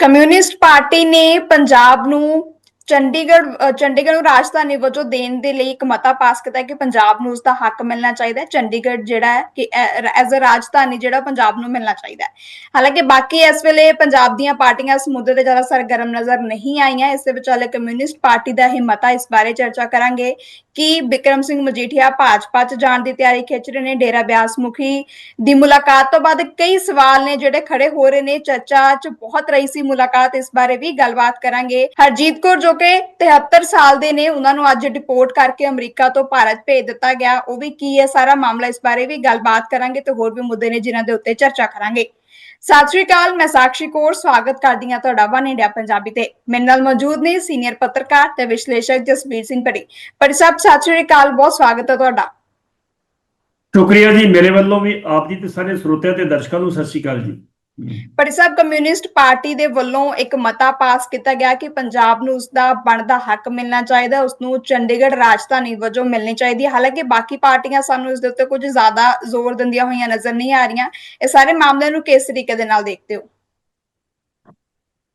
Communist party ਨੇ ਪੰਜਾਬ ਨੂੰ ਚੰਡੀਗੜ੍ਹ ਚੰਡੀਗੜ੍ਹ ਨੂੰ ਰਾਜਧਾਨੀ ਵਜੋਂ ਦੇਣ ਦੇ ਲਈ ਇੱਕ ਮਤਾ ਪਾਸ ਕੀਤਾ ਹੈ ਕਿ ਪੰਜਾਬ ਨੂੰ ਉਸ ਦਾ ਹੱਕ ਮਿਲਣਾ ਚਾਹੀਦਾ ਹੈ। ਚੰਡੀਗੜ੍ਹ ਜਿਹੜਾ ਹੈ ਕਿ ਐਜ਼ ਅ ਰਾਜਧਾਨੀ ਜਿਹੜਾ ਪੰਜਾਬ ਨੂੰ ਮਿਲਣਾ ਚਾਹੀਦਾ ਹੈ। ਹਾਲਾਂਕਿ ਬਾਕੀ ਇਸ ਵੇਲੇ ਪੰਜਾਬ ਦੀਆਂ ਪਾਰਟੀਆਂ ਇਸ ਮੁੱਦੇ ਤੇ ਜ਼ਿਆਦਾ ਸਰਗਰਮ ਨਜ਼ਰ ਨਹੀਂ ਆਈਆਂ। ਇਸ ਦੇ ਵਿਚਾਲੇ ਕਮਿਊਨਿਸਟ ਪਾਰਟੀ ਦਾ ਇਹ ਮਤਾ ਇਸ ਬਾਰੇ ਚਰਚਾ ਕਰਾਂਗੇ ਕਿ ਬਿਕਰਮ ਸਿੰਘ ਮਜੀਠੀਆ ਭਾਜਪਾ 'ਚ ਜਾਣ ਦੀ ਤਿਆਰੀ ਖਿੱਚ ਰਹੇ ਨੇ, ਡੇਰਾ ਬਿਆਸ ਮੁਖੀ ਦੀ ਮੁਲਾਕਾਤ ਤੋਂ ਬਾਅਦ ਕਈ ਸਵਾਲ ਨੇ ਜਿਹੜੇ ਖੜੇ ਹੋ ਰਹੇ ਨੇ, ਚਰਚਾ 'ਚ ਬਹੁਤ ਰਹੀ ਸੀ ਮੁਲਾਕਾਤ, ਇਸ ਬਾਰੇ ਵੀ ਗੱਲਬਾਤ ਕਰਾਂਗੇ। ਹਰਜੀਤ ਕੌਰ ਜੋ ਕਿ 73 ਸਾਲ ਦੇ ਨੇ, ਉਹਨਾਂ ਨੂੰ ਅੱਜ ਡਿਪੋਰਟ ਕਰਕੇ ਅਮਰੀਕਾ ਤੋਂ ਭਾਰਤ ਭੇਜ ਦਿੱਤਾ ਗਿਆ, ਉਹ ਵੀ ਕੀ ਹੈ ਸਾਰਾ ਮਾਮਲਾ, ਇਸ ਬਾਰੇ ਵੀ ਗੱਲਬਾਤ ਕਰਾਂਗੇ ਤੇ ਹੋਰ ਵੀ ਮੁੱਦੇ ਨੇ ਜਿਨ੍ਹਾਂ ਦੇ ਉੱਤੇ ਚਰਚਾ ਕਰਾਂਗੇ। ਸਤਿ ਸ਼੍ਰੀ ਅਕਾਲ, ਮੈਂ ਸਾਕਸ਼ੀ ਕੌਰ, ਸਵਾਗਤ ਕਰਦੀ ਹਾਂ ਤੁਹਾਡਾ ਵਨ ਇੰਡੀਆ ਪੰਜਾਬੀ ਤੇ। ਮੇਰੇ ਨਾਲ ਮੌਜੂਦ ਨੇ ਸੀਨੀਅਰ ਪੱਤਰਕਾਰ ਤੇ ਵਿਸ਼ਲੇਸ਼ਕ ਜਸਵੀਰ ਸਿੰਘ ਪੜੀ ਪਰ ਸਭ ਸਤਿ ਸ਼੍ਰੀ ਅਕਾਲ, ਬਹੁਤ ਸਵਾਗਤ ਹੈ ਤੁਹਾਡਾ। ਸ਼ੁਕਰੀਆ ਜੀ, ਮੇਰੇ ਵੱਲੋਂ ਵੀ ਆਪ ਜੀ ਤੇ ਸਾਰੇ ਸਰੋਤਿਆਂ ਤੇ ਦਰਸ਼ਕਾਂ ਨੂੰ ਸਤਿ ਸ਼੍ਰੀ ਅਕਾਲ ਜੀ। ਪਰ ਸਭ ਕਮਿਊਨਿਸਟ ਪਾਰਟੀ ਦੇ ਵੱਲੋਂ ਇੱਕ ਮਤਾ ਪਾਸ ਕੀਤਾ ਗਿਆ ਕਿ ਪੰਜਾਬ ਨੂੰ ਉਸ ਦਾ ਬਣਦਾ ਹੱਕ ਮਿਲਣਾ ਚਾਹੀਦਾ ਉਸ ਨੂੰ ਚੰਡੀਗੜ੍ਹ ਰਾਜਧਾਨੀ ਵਜੋਂ ਮਿਲਣੀ ਚਾਹੀਦੀ ਹੈ। ਹਾਲਾਂਕਿ ਬਾਕੀ ਪਾਰਟੀਆਂ ਸਾਨੂੰ ਇਸ ਦੇ ਉੱਤੇ ਕੁਝ ਜ਼ਿਆਦਾ ਜ਼ੋਰ ਦਿੰਦੀਆਂ ਹੋਈਆਂ ਨਜ਼ਰ ਨਹੀਂ ਆ ਰਹੀਆਂ। ਇਹ ਸਾਰੇ ਮਾਮਲੇ ਨੂੰ ਕਿਸ ਤਰੀਕੇ ਦੇ ਨਾਲ ਦੇਖਦੇ ਹੋ?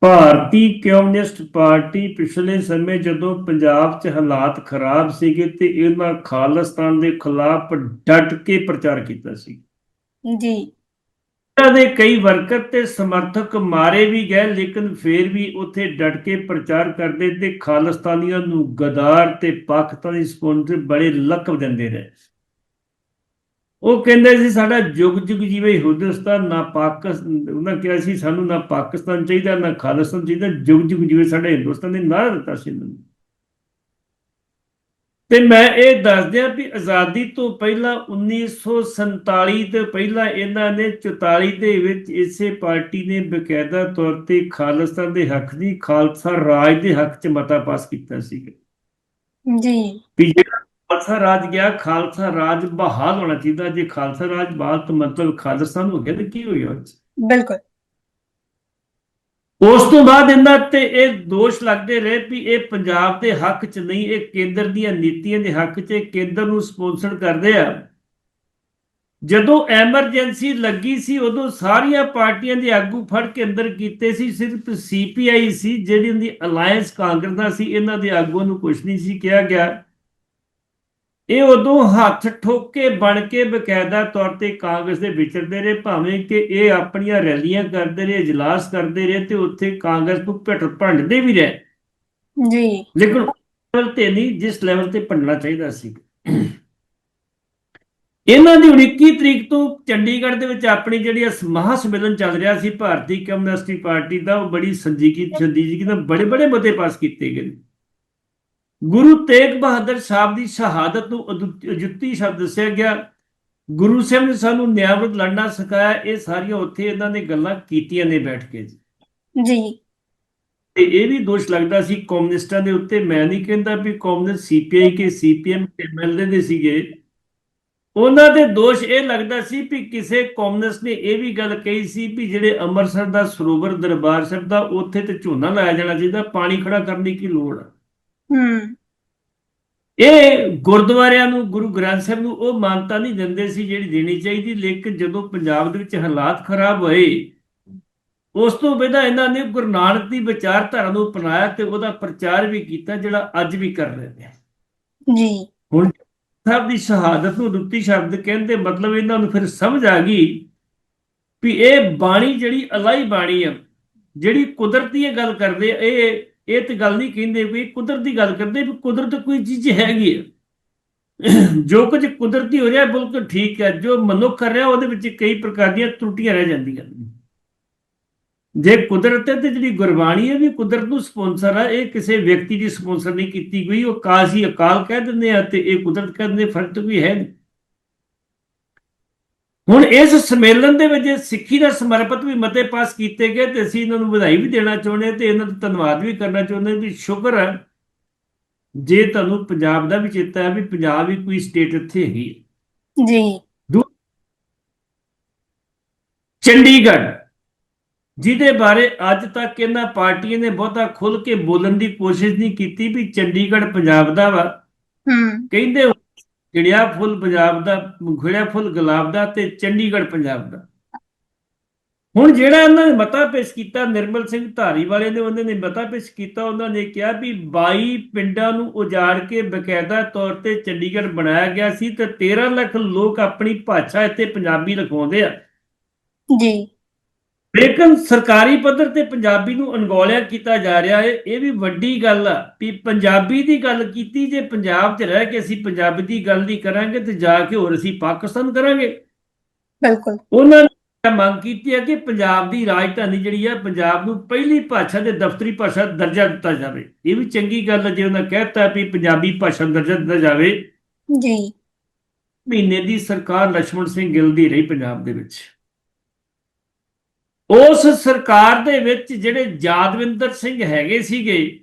ਭਾਰਤੀ ਕਮਿਊਨਿਸਟ ਪਾਰਟੀ ਪਿਛਲੇ ਸਮੇਂ ਜਦੋਂ ਪੰਜਾਬ 'ਚ ਹਾਲਾਤ ਖਰਾਬ ਸੀਗੇ ਤੇ ਇਹਨਾਂ ਖਾਲਿਸਤਾਨ ਦੇ ਖਿਲਾਫ ਡਟ ਕੇ ਪ੍ਰਚਾਰ ਕੀਤਾ ਸੀ। ਜੀ। ਇਹਨਾਂ ਦੇ ਕਈ ਵਰਕਰ ਤੇ ਸਮਰਥਕ ਮਾਰੇ ਵੀ ਗਏ, ਲੇਕਿਨ ਫੇਰ ਵੀ ਉੱਥੇ ਡਟ ਕੇ ਪ੍ਰਚਾਰ ਕਰਦੇ ਤੇ ਖਾਲਿਸਤਾਨੀਆਂ ਨੂੰ ਗਦਾਰ ਤੇ ਪਾਕਿਸਤਾਨੀ ਸਪੋਂਸਰ ਬੜੇ ਲਕਬ ਦਿੰਦੇ ਰਹੇ। ਉਹ ਕਹਿੰਦੇ ਸੀ, ਸਾਡਾ ਜੁਗ ਜੁਗ ਜੀਵੇ ਹਿੰਦੁਸਤਾਨ, ਨਾ ਪਾਕਿਸਤਾਨ ਉਹਨਾਂ ਕਿਹਾ ਸੀ, ਸਾਨੂੰ ਨਾ ਪਾਕਿਸਤਾਨ ਚਾਹੀਦਾ, ਨਾ ਖਾਲਿਸਤਾਨ ਚਾਹੀਦਾ, ਜੁਗ ਜੁਗ ਜੀਵੇ ਸਾਡਾ ਹਿੰਦੁਸਤਾਨ ਦੇ ਨਾਰਾ ਦਿੱਤਾ ਸੀ ਇਹਨਾਂ ਨੇ। ਤੇ ਮੈਂ ਇਹ ਦੱਸ ਦਿਆਂ ਵੀ ਆਜ਼ਾਦੀ ਤੋਂ ਪਹਿਲਾਂ 1947 ਤੋਂ ਪਹਿਲਾਂ ਇਹਨਾਂ ਨੇ 44 ਦੇ ਵਿੱਚ ਇਸੇ ਪਾਰਟੀ ਨੇ ਬਕਾਇਦਾ ਤੌਰ ਤੇ ਖਾਲਿਸਤਾਨ ਦੇ ਹੱਕ ਦੀ ਖਾਲਸਾ ਰਾਜ ਦੇ ਹੱਕ 'ਚ ਮਤਾ ਪਾਸ ਕੀਤਾ ਸੀ ਜੀ। ਵੀ ਜਿਹੜਾ ਖਾਲਸਾ ਰਾਜ ਗਿਆ ਖਾਲਸਾ ਰਾਜ ਬਹਾਲ ਹੋਣਾ ਚਾਹੀਦਾ। ਜੇ ਖਾਲਸਾ ਰਾਜ ਬਹਾਲ ਤਾਂ ਮਤਲਬ ਖਾਲਿਸਤਾਨ ਹੋ ਗਿਆ ਤੇ ਕੀ ਹੋ ਗਿਆ ਉਹ 'ਚ? ਬਿਲਕੁਲ। ਉਸ ਤੋਂ ਬਾਅਦ ਇਹਨਾਂ ਤੇ ਇਹ ਦੋਸ਼ ਲੱਗਦੇ ਰਹੇ ਵੀ ਇਹ ਪੰਜਾਬ ਦੇ ਹੱਕ 'ਚ ਨਹੀਂ, ਇਹ ਕੇਂਦਰ ਦੀਆਂ ਨੀਤੀਆਂ ਦੇ ਹੱਕ 'ਚ, ਇਹ ਕੇਂਦਰ ਨੂੰ ਸਪਾਂਸਰ ਕਰਦੇ ਆ। ਜਦੋਂ ਐਮਰਜੈਂਸੀ ਲੱਗੀ ਸੀ, ਉਦੋਂ ਸਾਰੀਆਂ ਪਾਰਟੀਆਂ ਦੇ ਆਗੂ ਫੜ ਕੇ ਅੰਦਰ ਕੀਤੇ ਸੀ, ਸਿਰਫ ਸੀਪੀਆਈ ਸੀ, ਜਿਹੜੀ ਉਹਦੀ ਅਲਾਈਅੰਸ ਕਾਂਗਰਸ ਦਾ ਸੀ, ਇਹਨਾਂ ਦੇ ਆਗੂਆਂ ਨੂੰ ਕੁਝ ਨਹੀਂ ਸੀ ਕਿਹਾ ਗਿਆ। ਇਹ ਉਦੋਂ ਹੱਥ ਠੋਕ ਬਣ ਕੇ ਬਕਾਇਦਾ ਤੌਰ ਤੇ ਕਾਂਗਰਸ ਦੇ ਵਿਚਰਦੇ ਰਹੇ ਭਾਵੇਂ ਕਿ ਇਹ ਆਪਣੀਆਂ ਰੈਲੀਆਂ ਕਰਦੇ ਰਹੇ ਇਜਲਾਸ ਕਰਦੇ ਰਹੇ ਤੇ ਉੱਥੇ ਕਾਂਗਰਸ ਨੂੰ ਭਿੱਟ ਭੰਡਦੇ ਵੀ ਰਹੇ। ਜੀ। ਲੇਕਿਨ ਲੈਵਲ ਤੇ ਨਹੀਂ ਜਿਸ ਲੈਵਲ ਤੇ ਭੰਡਣਾ ਚਾਹੀਦਾ ਸੀ। ਇਹਨਾਂ ਦੀ 21 ਤਰੀਕ ਤੋਂ ਚੰਡੀਗੜ੍ਹ ਦੇ ਵਿੱਚ ਆਪਣੀ ਜਿਹੜੀ ਮਹਾ ਸੰਮੇਲਨ ਚੱਲ ਰਿਹਾ ਸੀ ਭਾਰਤੀ ਕਮਿਊਨਿਸਟ ਪਾਰਟੀ ਦਾ ਉਹ ਬੜੀ ਸੰਜੀਗੀ ਸੰਜੀਦਗੀ ਨਾਲ ਬੜੇ ਬੜੇ ਮਤੇ ਪਾਸ ਕੀਤੇ ਗਏ ਨੇ। ਗੁਰੂ ਤੇਗ ਬਹਾਦਰ ਸਾਹਿਬ ਦੀ ਸ਼ਹਾਦਤ ਨੂੰ ਅਜੁੱਤੀ ਸ਼ਬਦ ਦੱਸਿਆ ਗਿਆ। ਗੁਰੂ ਸਾਹਿਬ ਨੇ ਸਾਨੂੰ ਨਿਆਂਵਤ ਲੜਨਾ ਸਿਖਾਇਆ। ਇਹ ਸਾਰੀਆਂ ਉੱਥੇ ਇਹਨਾਂ ਨੇ ਗੱਲਾਂ ਕੀਤੀਆਂ ਨੇ ਬੈਠ ਕੇ ਜੀ। ਜੀ। ਤੇ ਇਹ ਵੀ ਦੋਸ਼ ਲੱਗਦਾ ਸੀ ਕਮਿਊਨਿਸਟਾਂ ਦੇ ਉੱਤੇ। ਮੈਂ ਨਹੀਂ ਕਹਿੰਦਾ ਵੀ ਕਮਿਊਨਿਸਟ ਸੀਪੀਆਈ ਕੇ ਸੀਪੀਐਮ ਐਮਐਲਏ ਦੇ ਸੀਗੇ। ਉਹਨਾਂ ਦੇ ਦੋਸ਼ ਇਹ ਲੱਗਦਾ ਸੀ ਵੀ ਕਿਸੇ ਕਮਿਊਨਿਸਟ ਨੇ ਇਹ ਵੀ ਗੱਲ ਕਹੀ ਸੀ ਵੀ ਜਿਹੜੇ ਅੰਮ੍ਰਿਤਸਰ ਦਾ ਸਰੋਵਰ ਦਰਬਾਰ ਸਾਹਿਬ ਦਾ ਉੱਥੇ ਤੇ ਝੋਨਾ ਲਾਇਆ ਜਾਣਾ ਚਾਹੀਦਾ। ਪਾਣੀ ਖੜਾ ਕਰਨ ਦੀ ਕੀ ਲੋੜ ਆ। ਹੂੰ। ਇਹ ਗੁਰਦੁਆਰਿਆਂ ਨੂੰ ਗੁਰੂ ਗ੍ਰੰਥ ਸਾਹਿਬ ਨੂੰ ਉਹ ਮਾਨਤਾ ਨਹੀਂ ਦਿੰਦੇ ਸੀ ਜਿਹੜੀ ਦੇਣੀ ਚਾਹੀਦੀ ਲੇਕਿਨ ਜਦੋਂ ਪੰਜਾਬ ਦੇ ਵਿੱਚ ਹਾਲਾਤ ਖਰਾਬ ਹੋਏ ਉਸ ਤੋਂ ਪਹਿਲਾਂ ਇਹਨਾਂ ਨੇ ਗੁਰੂ ਨਾਨਕ ਦੀ ਵਿਚਾਰਧਾਰਾ ਨੂੰ ਅਪਣਾਇਆ ਤੇ ਉਹਦਾ ਪ੍ਰਚਾਰ ਵੀ ਕੀਤਾ ਜਿਹੜਾ ਅੱਜ ਵੀ ਕਰ ਰਹੇ ਨੇ। ਜੀ। ਹੁਣ ਸਾਹਿਬ ਦੀ ਸ਼ਹਾਦਤ ਨੂੰ ਦੁੱਤੀ ਸ਼ਬਦ ਕਹਿੰਦੇ ਮਤਲਬ ਇਹਨਾਂ ਨੂੰ ਫਿਰ ਸਮਝ ਆ ਗਈ ਵੀ ਇਹ ਬਾਣੀ ਜਿਹੜੀ ਅਲਾਈ ਬਾਣੀ ਆ ਜਿਹੜੀ ਕੁਦਰਤੀ ਇਹ ਗੱਲ ਕਰਦੇ ਇਹ ਇਹ ਤੇ ਗੱਲ ਨਹੀਂ ਕਹਿੰਦੇ ਵੀ ਕੁਦਰਤ ਦੀ ਗੱਲ ਕਰਦੇ ਵੀ ਕੁਦਰਤ ਕੋਈ ਚੀਜ਼ ਹੈਗੀ ਹੈ ਜੋ ਕੁਝ ਕੁਦਰਤੀ ਹੋ ਰਿਹਾ ਬਿਲਕੁਲ ਠੀਕ ਹੈ, ਜੋ ਮਨੁੱਖ ਕਰ ਰਿਹਾ ਉਹਦੇ ਵਿੱਚ ਕਈ ਪ੍ਰਕਾਰ ਦੀਆਂ ਤਰੁੱਟੀਆਂ ਰਹਿ ਜਾਂਦੀਆਂ ਜੇ ਕੁਦਰਤ ਹੈ ਤੇ ਜਿਹੜੀ ਗੁਰਬਾਣੀ ਹੈ ਵੀ ਕੁਦਰਤ ਨੂੰ ਸਪਾਂਸਰ ਹੈ ਇਹ ਕਿਸੇ ਵਿਅਕਤੀ ਦੀ ਸਪਾਂਸਰ ਨਹੀਂ ਕੀਤੀ ਗਈ, ਉਹ ਕਾਜ਼ੀ ਅਕਾਲ ਕਹਿ ਦਿੰਦੇ ਆ ਤੇ ਇਹ ਕੁਦਰਤ ਕਹਿ ਦਿੰਦੇ, ਫ਼ਰਕ ਤਾਂ ਕੋਈ ਹੈ ਨਹੀਂ। ਹੁਣ ਇਸ ਸੰਮੇਲਨ ਦੇ ਵਿੱਚ ਸਿੱਖੀ ਦਾ ਸਮਰਪਿਤ ਵੀ ਮਤੇ ਪਾਸ ਕੀਤੇ ਗਏ ਤੇ ਅਸੀਂ ਇਹਨਾਂ ਨੂੰ ਵਧਾਈ ਵੀ ਦੇਣਾ ਚਾਹੁੰਦੇ ਤੇ ਇਹਨਾਂ ਦਾ ਧੰਨਵਾਦ ਵੀ ਕਰਨਾ ਚਾਹੁੰਦੇ ਵੀ ਸ਼ੁਕਰ ਹੈ ਜੇ ਤੁਹਾਨੂੰ ਪੰਜਾਬ ਦਾ ਵੀ ਚੇਤਾ ਹੈ ਵੀ ਪੰਜਾਬ ਵੀ ਕੋਈ ਸਟੇਟ ਇੱਥੇ ਹੈਗੀ ਹੈ। ਜੀ। ਚੰਡੀਗੜ੍ਹ ਜਿਹਦੇ ਬਾਰੇ ਅੱਜ ਤੱਕ ਇਹਨਾਂ ਪਾਰਟੀਆਂ ਨੇ ਬਹੁਤਾ ਖੁੱਲ ਕੇ ਬੋਲਣ ਦੀ ਕੋਸ਼ਿਸ਼ ਨਹੀਂ ਕੀਤੀ ਵੀ ਚੰਡੀਗੜ੍ਹ ਪੰਜਾਬ ਦਾ ਵਾ। ਹੂੰ। ਕਹਿੰਦੇ ਖਿੜਿਆ ਫੁੱਲ ਪੰਜਾਬ ਦਾ, ਖਿੜਿਆ ਫੁੱਲ ਗੁਲਾਬ ਦਾ ਤੇ ਚੰਡੀਗੜ੍ਹ ਪੰਜਾਬ ਦਾ। ਹੁਣ ਜਿਹੜਾ ਇਹਨਾਂ ਨੇ ਮਤਾ ਪੇਸ਼ ਕੀਤਾ, ਨਿਰਮਲ ਸਿੰਘ ਧਾਰੀ ਵਾਲੇ ਨੇ, ਉਹਨਾਂ ਨੇ ਮਤਾ ਪੇਸ਼ ਕੀਤਾ, ਉਹਨਾਂ ਨੇ ਕਿਹਾ ਵੀ 22 ਪਿੰਡਾਂ ਨੂੰ ਉਜਾੜ ਕੇ ਬਕਾਇਦਾ ਤੌਰ ਤੇ ਚੰਡੀਗੜ੍ਹ ਬਣਾਇਆ ਗਿਆ ਸੀ ਤੇ 13 ਲੱਖ ਲੋਕ ਆਪਣੀ ਭਾਸ਼ਾ ਇੱਥੇ ਪੰਜਾਬੀ ਲਿਖਾਉਂਦੇ ਆ। ਜੀ। ਲੇਕਿਨ ਸਰਕਾਰੀ ਪੱਧਰ ਤੇ ਪੰਜਾਬੀ ਨੂੰ ਅਣਗੌਲਿਆ ਕੀਤਾ ਜਾ ਰਿਹਾ ਹੈ। ਇਹ ਵੀ ਵੱਡੀ ਗੱਲ ਆ ਵੀ ਪੰਜਾਬੀ ਦੀ ਗੱਲ ਕੀਤੀ ਜੇ ਪੰਜਾਬ 'ਚ ਰਹਿ ਕੇ ਅਸੀਂ ਪੰਜਾਬੀ ਦੀ ਗੱਲ ਨਹੀਂ ਕਰਾਂਗੇ ਤੇ ਜਾ ਕੇ ਹੋਰ ਅਸੀਂ ਪਾਕਿਸਤਾਨ ਕਰਾਂਗੇ। ਬਿਲਕੁਲ। ਉਹਨਾਂ ਨੇ ਮੰਗ ਕੀਤੀ ਹੈ ਕਿ ਪੰਜਾਬ ਦੀ ਰਾਜਧਾਨੀ ਜਿਹੜੀ ਹੈ ਪੰਜਾਬ ਨੂੰ ਪਹਿਲੀ ਭਾਸ਼ਾ ਦੇ ਦਫ਼ਤਰੀ ਭਾਸ਼ਾ ਦਰਜਾ ਦਿੱਤਾ ਜਾਵੇ। ਇਹ ਵੀ ਚੰਗੀ ਗੱਲ ਜੇ ਉਹਨਾਂ ਕਹਿਤਾ ਵੀ ਪੰਜਾਬੀ ਭਾਸ਼ਾ ਦਰਜਾ ਦਿੱਤਾ ਜਾਵੇ। ਜੀ। ਮਹੀਨੇ ਦੀ ਸਰਕਾਰ ਲక్ష్మణ ਸਿੰਘ ਗਿੱਲ ਦੀ ਰਹੀ ਪੰਜਾਬ ਦੇ ਵਿੱਚ। ਉਸ ਸਰਕਾਰ ਦੇ ਵਿੱਚ ਜਿਹੜੇ ਜਾਦਵਿੰਦਰ ਸਿੰਘ ਹੈਗੇ ਸੀਗੇ,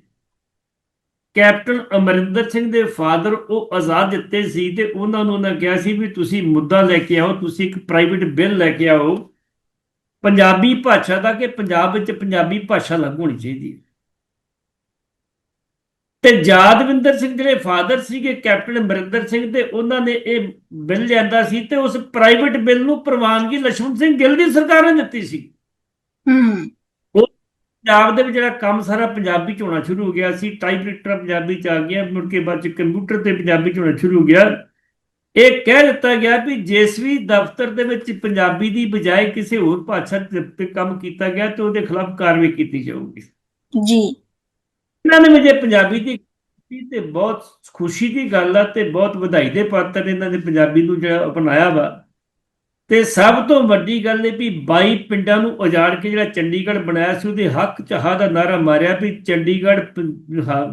ਕੈਪਟਨ ਅਮਰਿੰਦਰ ਸਿੰਘ ਦੇ ਫਾਦਰ ਉਹ ਆਜ਼ਾਦ ਦਿੱਤੇ ਸੀ ਤੇ ਉਹਨਾਂ ਨੂੰ ਉਹਨਾਂ ਕਿਹਾ ਸੀ ਵੀ ਤੁਸੀਂ ਮੁੱਦਾ ਲੈ ਕੇ ਆਓ, ਤੁਸੀਂ ਇੱਕ ਪ੍ਰਾਈਵੇਟ ਬਿੱਲ ਲੈ ਕੇ ਆਓ। ਪੰਜਾਬੀ ਭਾਸ਼ਾ ਦਾ ਕਿ ਪੰਜਾਬ ਵਿੱਚ ਪੰਜਾਬੀ ਭਾਸ਼ਾ ਲਾਗੂ ਹੋਣੀ ਚਾਹੀਦੀ ਹੈ। ਤੇ ਜਾਦਵਿੰਦਰ ਸਿੰਘ ਜਿਹੜੇ ਫਾਦਰ ਸੀਗੇ, ਕੈਪਟਨ ਅਮਰਿੰਦਰ ਸਿੰਘ ਤੇ ਉਹਨਾਂ ਨੇ ਇਹ ਬਿੱਲ ਲਿਆਂਦਾ ਸੀ ਤੇ ਉਸ ਪ੍ਰਾਈਵੇਟ ਬਿੱਲ ਨੂੰ ਪ੍ਰਵਾਨਗੀ ਲక్ష్మణ ਸਿੰਘ ਗਿੱਲ ਦੀ ਸਰਕਾਰ ਨੇ ਦਿੱਤੀ ਸੀ। ਹੂੰ। ਪੰਜਾਬ ਦੇ ਵਿੱਚ ਜਿਹੜਾ ਕੰਮ ਸਾਰਾ ਪੰਜਾਬੀ ਚ ਹੋਣਾ ਸ਼ੁਰੂ ਹੋ ਗਿਆ ਸੀ ਟਾਈਪਰਾਈਟਰ ਪੰਜਾਬੀ ਚ ਆ ਗਿਆ ਮੁੜ ਕੇ ਬਾਅਦ ਚ ਕੰਪਿਊਟਰ ਤੇ ਪੰਜਾਬੀ ਚ ਹੋਣਾ ਸ਼ੁਰੂ ਹੋ ਗਿਆ। ਇਹ ਕਹਿ ਦਿੱਤਾ ਗਿਆ ਵੀ ਜਿਸ ਵੀ ਦਫ਼ਤਰ ਦੇ ਵਿੱਚ ਪੰਜਾਬੀ ਦੀ ਬਜਾਏ ਕਿਸੇ ਹੋਰ ਭਾਸ਼ਾ ਤੇ ਕੰਮ ਕੀਤਾ ਗਿਆ ਤੇ ਉਹਦੇ ਖਿਲਾਫ ਕਾਰਵਾਈ ਕੀਤੀ ਜਾਊਗੀ। ਜੀ। ਇਹਨਾਂ ਨੇ ਜੇ ਪੰਜਾਬੀ ਦੀ ਕੀਤੀ ਤੇ ਬਹੁਤ ਖੁਸ਼ੀ ਦੀ ਗੱਲ ਆ ਤੇ ਬਹੁਤ ਵਧਾਈ ਦੇ ਪਾਤਰ ਇਹਨਾਂ ਨੇ ਪੰਜਾਬੀ ਨੂੰ ਜਿਹੜਾ ਅਪਣਾਇਆ ਵਾ। ਤੇ ਸਭ ਤੋਂ ਵੱਡੀ ਗੱਲ ਇਹ ਵੀ 22 ਪਿੰਡਾਂ ਨੂੰ ਉਜਾੜ ਕੇ ਜਿਹੜਾ ਚੰਡੀਗੜ੍ਹ ਬਣਾਇਆ ਸੀ ਉਹਦੇ ਹੱਕ ਚਾਹ ਦਾ ਨਾਰਾ ਮਾਰਿਆ ਵੀ ਚੰਡੀਗੜ੍ਹ ਹਾਂ,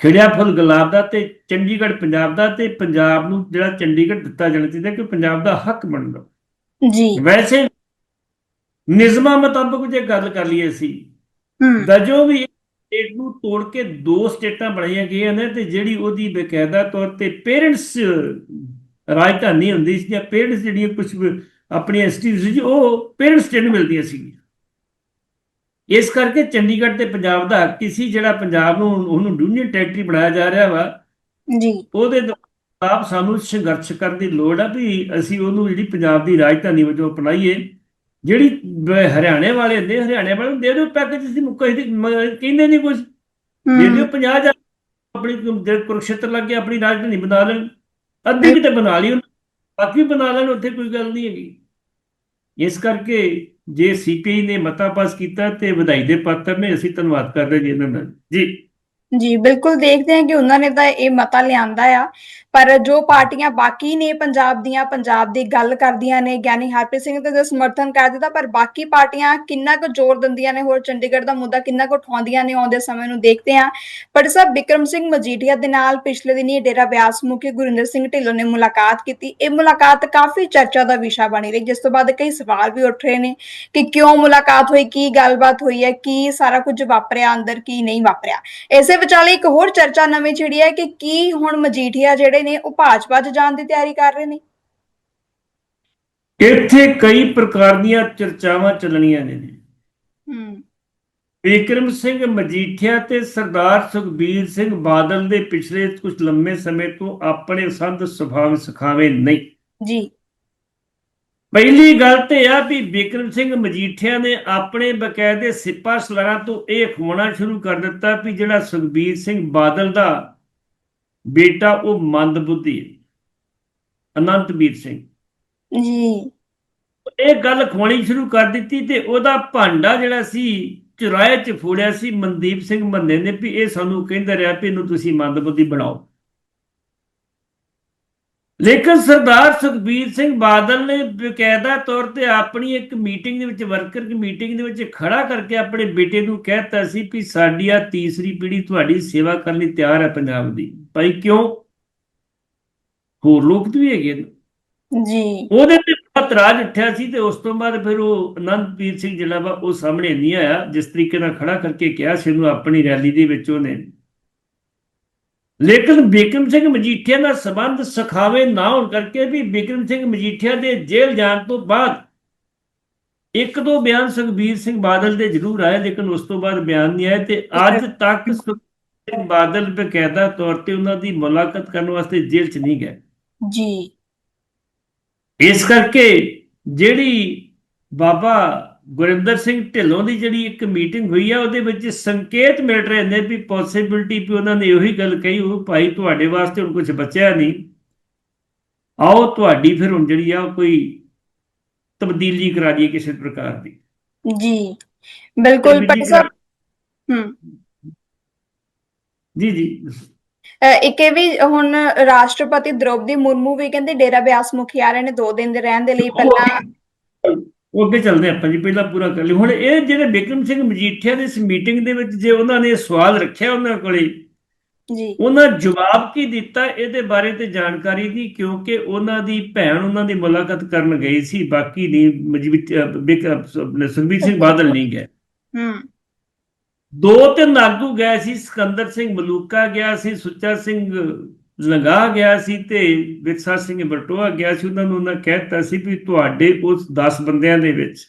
ਖਿੜਿਆ ਫੁੱਲ ਗੁਲਾਬ ਦਾ ਤੇ ਚੰਡੀਗੜ੍ਹ ਪੰਜਾਬ ਦਾ ਤੇ ਪੰਜਾਬ ਨੂੰ ਜਿਹੜਾ ਚੰਡੀਗੜ੍ਹ ਦਿੱਤਾ ਜਾਣਾ ਚਾਹੀਦਾ ਕਿ ਪੰਜਾਬ ਦਾ ਹੱਕ ਬਣਦਾ ਜੀ। ਵੈਸੇ ਨਿਯਮਾਂ ਮੁਤਾਬਕ ਜੇ ਗੱਲ ਕਰ ਲਈਏ ਅਸੀਂ ਹੂੰ। ਦਜੋ ਵੀ ਸਟੇਟ ਨੂੰ ਤੋੜ ਕੇ ਦੋ ਸਟੇਟਾਂ ਬਣਾਈਆਂ ਗਈਆਂ ਨੇ ਤੇ ਜਿਹੜੀ ਉਹਦੀ ਬਕਾਇਦਾ ਤੌਰ ਤੇ ਪੇਰੈਂਟਸ ਰਾਜਧਾਨੀ ਹੁੰਦੀ ਸੀ ਜਾਂ ਪੇਰੈਂਟਸ ਜਿਹੜੀਆਂ ਕੁਝ ਆਪਣੀਆਂ ਇੰਸਟੀਟਿਊਸ਼ਨ ਸੀ ਉਹ ਪੇਰੈਂਟਸ ਸਟੇਟ ਨੂੰ ਮਿਲਦੀਆਂ ਸੀ ਇਸ ਕਰਕੇ ਚੰਡੀਗੜ੍ਹ ਤੇ ਪੰਜਾਬ ਦਾ ਹੱਕ ਸੀ ਜਿਹੜਾ ਪੰਜਾਬ ਨੂੰ ਉਹਨੂੰ ਯੂਨੀਅਨ ਟੈਰੀਟਰੀ ਬਣਾਇਆ ਜਾ ਰਿਹਾ ਵਾ ਜੀ। ਉਹਦੇ ਖਿਲਾਫ ਸਾਨੂੰ ਸੰਘਰਸ਼ ਕਰਨ ਦੀ ਲੋੜ ਆ ਵੀ ਅਸੀਂ ਉਹਨੂੰ ਜਿਹੜੀ ਪੰਜਾਬ ਦੀ ਰਾਜਧਾਨੀ ਵਜੋਂ ਅਪਣਾਈਏ ਜਿਹੜੀ ਹਰਿਆਣੇ ਵਾਲੇ ਹੁੰਦੇ ਹਰਿਆਣੇ ਵਾਲੇ ਨੂੰ ਦੇ ਦਿਓ ਪੈਕੇਜ ਅਸੀਂ ਮੁੱਕਾ ਮ- ਕਹਿੰਦੇ ਨਹੀਂ ਕੁਝ ਦੇ ਦਿਓ ਹੂੰ 50000 ਆਪਣੀ ਕੁਰਕਸ਼ੇਤਰ ਲੱਗੇ ਆਪਣੀ ਰਾਜਧਾਨੀ ਬਣਾ ਲੈਣ। ਅੱਧੀ ਕਿਤੇ ਬਣਾ ਲਈ ਬਾਕੀ ਬਣਾ ਲੈਣ ਉੱਥੇ ਕੋਈ ਗੱਲ ਨਹੀਂ ਹੈਗੀ। ਇਸ ਕਰਕੇ ਜੇ ਸੀਪੀਆਈ ਨੇ ਮਤਾ ਪਾਸ ਕੀਤਾ ਤੇ ਵਧਾਈ ਦੇ ਪਾਤਰ ਨੇ ਅਸੀਂ ਧੰਨਵਾਦ ਕਰਦੇ ਜੀ ਇਹਨਾਂ ਦਾ। ਜੀ। ਜੀ ਬਿਲਕੁਲ ਦੇਖਦੇ ਹਾਂ ਕਿ ਉਹਨਾਂ ਨੇ ਤਾਂ ਇਹ ਮਤਾ ਲਿਆਂਦਾ ਆ। ਪਰ ਜੋ ਪਾਰਟੀਆਂ ਬਾਕੀ ਨੇ ਪੰਜਾਬ ਦੀਆਂ, ਪੰਜਾਬ ਦੀ ਗੱਲ ਕਰਦੀਆਂ ਨੇ, ਗਿਆਨੀ ਹਰਪ੍ਰੀਤ ਸਿੰਘ ਦਾ ਸਮਰਥਨ ਕਰ ਦਿੱਤਾ, ਪਰ ਬਾਕੀ ਪਾਰਟੀਆਂ ਕਿੰਨਾ ਕੁ ਜ਼ੋਰ ਦਿੰਦੀਆਂ ਨੇ, ਹੋਰ ਚੰਡੀਗੜ੍ਹ ਦਾ ਮੁੱਦਾ ਕਿੰਨਾ ਕੁ ਉਠਾਉਂਦੀਆਂ ਨੇ, ਆਉਂਦੇ ਸਮੇਂ ਨੂੰ ਦੇਖਦੇ ਹਾਂ। ਪਰ ਸਾਹਿਬ ਬਿਕਰਮ ਸਿੰਘ ਮਜੀਠੀਆ ਦੇ ਨਾਲ ਪਿਛਲੇ ਦਿਨੀ ਡੇਰਾ ਬਿਆਸ ਮੁਖੀ ਗੁਰਿੰਦਰ ਸਿੰਘ ਢਿੱਲੋਂ ਨੇ ਮੁਲਾਕਾਤ ਕੀਤੀ। ਇਹ ਮੁਲਾਕਾਤ ਕਾਫੀ ਚਰਚਾ ਦਾ ਵਿਸ਼ਾ ਬਣੀ ਰਹੀ, ਜਿਸ ਤੋਂ ਬਾਅਦ ਕਈ ਸਵਾਲ ਵੀ ਉੱਠ ਰਹੇ ਨੇ ਕਿ ਕਿਉਂ ਮੁਲਾਕਾਤ ਹੋਈ, ਕੀ ਗੱਲਬਾਤ ਹੋਈ ਹੈ, ਕੀ ਸਾਰਾ ਕੁਝ ਵਾਪਰਿਆ, ਅੰਦਰ ਕੀ ਨਹੀਂ ਵਾਪਰਿਆ। ਇਸੇ ਵਿਚਾਲੇ ਇੱਕ ਹੋਰ ਚਰਚਾ ਨਵੀਂ ਛਿੜੀ ਹੈ ਕਿ ਕੀ ਹੁਣ ਮਜੀਠੀਆ ਜਿਹੜੇ ਨੇ ਉਹ ਭਾਜਪਾ 'ਚ ਜਾਣ ਦੀ ਤਿਆਰੀ ਕਰ ਰਹੇ ਨੇ। ਇੱਥੇ ਕਈ ਪ੍ਰਕਾਰ ਦੀਆਂ ਚਰਚਾਵਾਂ ਚੱਲਣੀਆਂ ਨੇ। ਹੂੰ। ਵਿਕਰਮ ਸਿੰਘ ਮਜੀਠੀਆ ਤੇ ਸਰਦਾਰ ਸੁਖਬੀਰ ਸਿੰਘ ਬਾਦਲ ਦੇ ਪਿਛਲੇ ਕੁਝ ਲੰਮੇ ਸਮੇਂ ਤੋਂ ਆਪਣੇ ਸੰਦ ਸੁਭਾਅ ਸਿਖਾਵੇ ਨਹੀਂ। ਜੀ। ਪਹਿਲੀ ਗੱਲ ਤੇ ਆ ਵੀ ਵਿਕਰਮ ਸਿੰਘ ਮਜੀਠੀਆ ਨੇ ਆਪਣੇ ਬਕਾਇਦੇ ਸਿਪਾਹ ਸਲਾਰਾਂ ਤੋਂ ਇਹ ਖਵਾਉਣਾ ਸ਼ੁਰੂ ਕਰ ਦਿੱਤਾ ਵੀ ਜਿਹੜਾ ਸੁਖਬੀਰ ਸਿੰਘ ਬਾਦਲ ਦਾ ਬੇਟਾ ਉਹ ਮੰਦਬੁੱਧੀ ਹੈ। ਅਨੰਤਵੀਰ ਸਿੰਘ। ਜੀ। ਇਹ ਗੱਲ ਖਵਾਉਣੀ ਸ਼ੁਰੂ ਕਰ ਦਿੱਤੀ ਤੇ ਉਹਦਾ ਭਾਂਡਾ ਜਿਹੜਾ ਸੀ ਚੁਰਾਏ ਚ ਫੋੜਿਆ ਸੀ। ਮਨਦੀਪ ਸਿੰਘ ਮੰਨੇ ਨੇ ਵੀ ਇਹ ਸਾਨੂੰ ਕਹਿੰਦਾ ਰਿਹਾ ਵੀ ਇਹਨੂੰ ਤੁਸੀਂ ਮੰਦਬੁੱਧੀ ਬਣਾਓ। ਲੇਕਿਨ ਸਰਦਾਰ ਸੁਖਬੀਰ ਸਿੰਘ ਬਾਦਲ ਨੇ ਬਕਾਇਦਾ ਤੌਰ ਤੇ ਆਪਣੀ ਇੱਕ ਮੀਟਿੰਗ ਦੇ ਵਿੱਚ ਵਰਕਰ ਦੀ ਮੀਟਿੰਗ ਦੇ ਵਿੱਚ ਖੜਾ ਕਰਕੇ ਆਪਣੇ ਬੇਟੇ ਨੂੰ ਕਹਿਤਾ ਸੀ ਵੀ ਸਾਡੀ ਆ ਤੀਸਰੀ ਪੀੜ੍ਹੀ ਤੁਹਾਡੀ ਸੇਵਾ ਕਰਨ ਲਈ ਤਿਆਰ ਹੈ ਪੰਜਾਬ ਦੀ। ਭਾਈ ਕਿਉਂ? ਹੋਰ ਲੋਕ ਵੀ ਹੈਗੇ ਜੀ। ਉਹਦੇ ਤੇ ਬਹੁਤ ਰਾਜ ਉੱਠਿਆ ਸੀ ਤੇ ਉਸ ਤੋਂ ਬਾਅਦ ਫਿਰ ਉਹ ਅਨੰਦਪੀਰ ਸਿੰਘ ਜਿਹੜਾ ਵਾ ਉਹ ਸਾਹਮਣੇ ਨਹੀਂ ਆਇਆ ਜਿਸ ਤਰੀਕੇ ਨਾਲ ਖੜਾ ਕਰਕੇ ਕਿਹਾ ਸੀ ਉਹਨੂੰ ਆਪਣੀ ਰੈਲੀ ਦੇ ਵਿੱਚ ਉਹਨੇ। ਲੇਕਿਨ ਬਿਕਰਮ ਸਿੰਘ ਮਜੀਠੀਆ ਨਾਲ ਸੰਬੰਧ ਸਖਾਵੇ ਨਾ ਹੋਣ ਕਰਕੇ ਵੀ ਬਿਕਰਮ ਸਿੰਘ ਮਜੀਠੀਆ ਦੇ ਜੇਲ੍ਹ ਜਾਣ ਤੋਂ ਬਾਅਦ ਇੱਕ ਦੋ ਬਿਆਨ ਸੁਖਬੀਰ ਸਿੰਘ ਬਾਦਲ ਦੇ ਜ਼ਰੂਰ ਆਏ ਲੇਕਿਨ ਉਸ ਤੋਂ ਬਾਅਦ ਬਿਆਨ ਨਹੀਂ ਆਏ ਤੇ ਅੱਜ ਤੱਕ ਸੁਖਬੀਰ ਸਿੰਘ ਬਾਦਲ ਬਕਾਇਦਾ ਤੌਰ ਤੇ ਉਹਨਾਂ ਦੀ ਮੁਲਾਕਾਤ ਕਰਨ ਵਾਸਤੇ ਜੇਲ੍ਹ 'ਚ ਨਹੀਂ ਗਏ। ਜੀ। ਇਸ ਕਰਕੇ ਜਿਹੜੀ ਬਾਬਾ ਗੁਰਿੰਦਰ ਸਿੰਘ ਢਿੱਲੋਂ ਦੀ ਜਿਹੜੀ ਇੱਕ ਮੀਟਿੰਗ ਹੋਈ ਆ ਉਹਦੇ ਵਿੱਚ ਸੰਕੇਤ ਮਿਲ ਰਹੇ ਨੇ ਵੀ ਪੋਸਿਬਿਲਿਟੀ ਵੀ ਉਹਨਾਂ ਨੇ ਉਹੀ ਗੱਲ ਕਹੀ ਉਹ ਭਾਈ ਤੁਹਾਡੇ ਵਾਸਤੇ ਹੁਣ ਕੁਝ ਬਚਿਆ ਨਹੀਂ। ਆਓ ਤੁਹਾਡੀ ਫਿਰ ਹੁਣ ਜਿਹੜੀ ਆ ਕੋਈ ਤਬਦੀਲੀ ਕਰਾ ਦਈਏ ਕਿਸੇ ਪ੍ਰਕਾਰ ਦੀ। ਜੀ ਬਿਲਕੁਲ ਭਾਈ ਸਾਹਿਬ ਹੂੰ। ਜੀ ਜੀ। ਇੱਕ ਇਹ ਵੀ ਹੁਣ ਰਾਸ਼ਟਰਪਤੀ ਦ੍ਰੋਪਦੀ ਮੁਰਮੂ ਵੀ ਕਹਿੰਦੇ ਡੇਰਾ ਬਿਆਸ ਮੁਖੀ ਆ ਰਹੇ ਨੇ ਦੋ ਦਿਨ ਦੇ ਰਹਿਣ ਦੇ ਲਈ ਪਹਿਲਾਂ। ਉਹ ਅੱਗੇ ਚੱਲਦੇ ਆਪਾਂ ਜੀ ਪਹਿਲਾਂ ਪੂਰਾ ਕਰ ਲਈ। ਹੁਣ ਇਹ ਜਿਹੜੇ ਬਿਕਰਮ ਸਿੰਘ ਮਜੀਠੀਆ ਦੀ ਇਸ ਮੀਟਿੰਗ ਦੇ ਵਿੱਚ ਜੇ ਉਹਨਾਂ ਨੇ ਸਵਾਲ ਰੱਖਿਆ ਉਹਨਾਂ ਕੋਲੇ ਜੀ। ਉਹਨਾਂ ਜਵਾਬ ਕੀ ਦਿੱਤਾ ਇਹਦੇ ਬਾਰੇ ਤੇ ਜਾਣਕਾਰੀ ਦੀ? ਕਿਉਂਕਿ ਉਹਨਾਂ ਦੀ ਭੈਣ ਉਹਨਾਂ ਦੀ ਮੁਲਾਕਾਤ ਕਰਨ ਗਈ ਸੀ ਬਾਕੀ ਨਹੀਂ ਮਜੀਠ ਸੁਖਬੀਰ ਸਿੰਘ ਬਾਦਲ ਨਹੀਂ ਗਏ। ਹੂੰ। ਦੋ ਤਿੰਨ ਆਗੂ ਗਏ ਸੀ ਸਿਕੰਦਰ ਸਿੰਘ ਮਲੂਕਾ ਗਿਆ ਸੀ ਸੁੱਚਾ ਸਿੰਘ ਲੰਗਾ ਗਿਆ ਸੀ ਤੇ ਵਿਰਸਾ ਸਿੰਘ ਬਟੋਆ ਗਿਆ ਸੀ ਉਹਨਾਂ ਨੂੰ ਉਹਨਾਂ ਕਹਿਤਾ ਸੀ ਵੀ ਤੁਹਾਡੇ ਉਸ 10 ਬੰਦਿਆਂ ਦੇ ਵਿੱਚ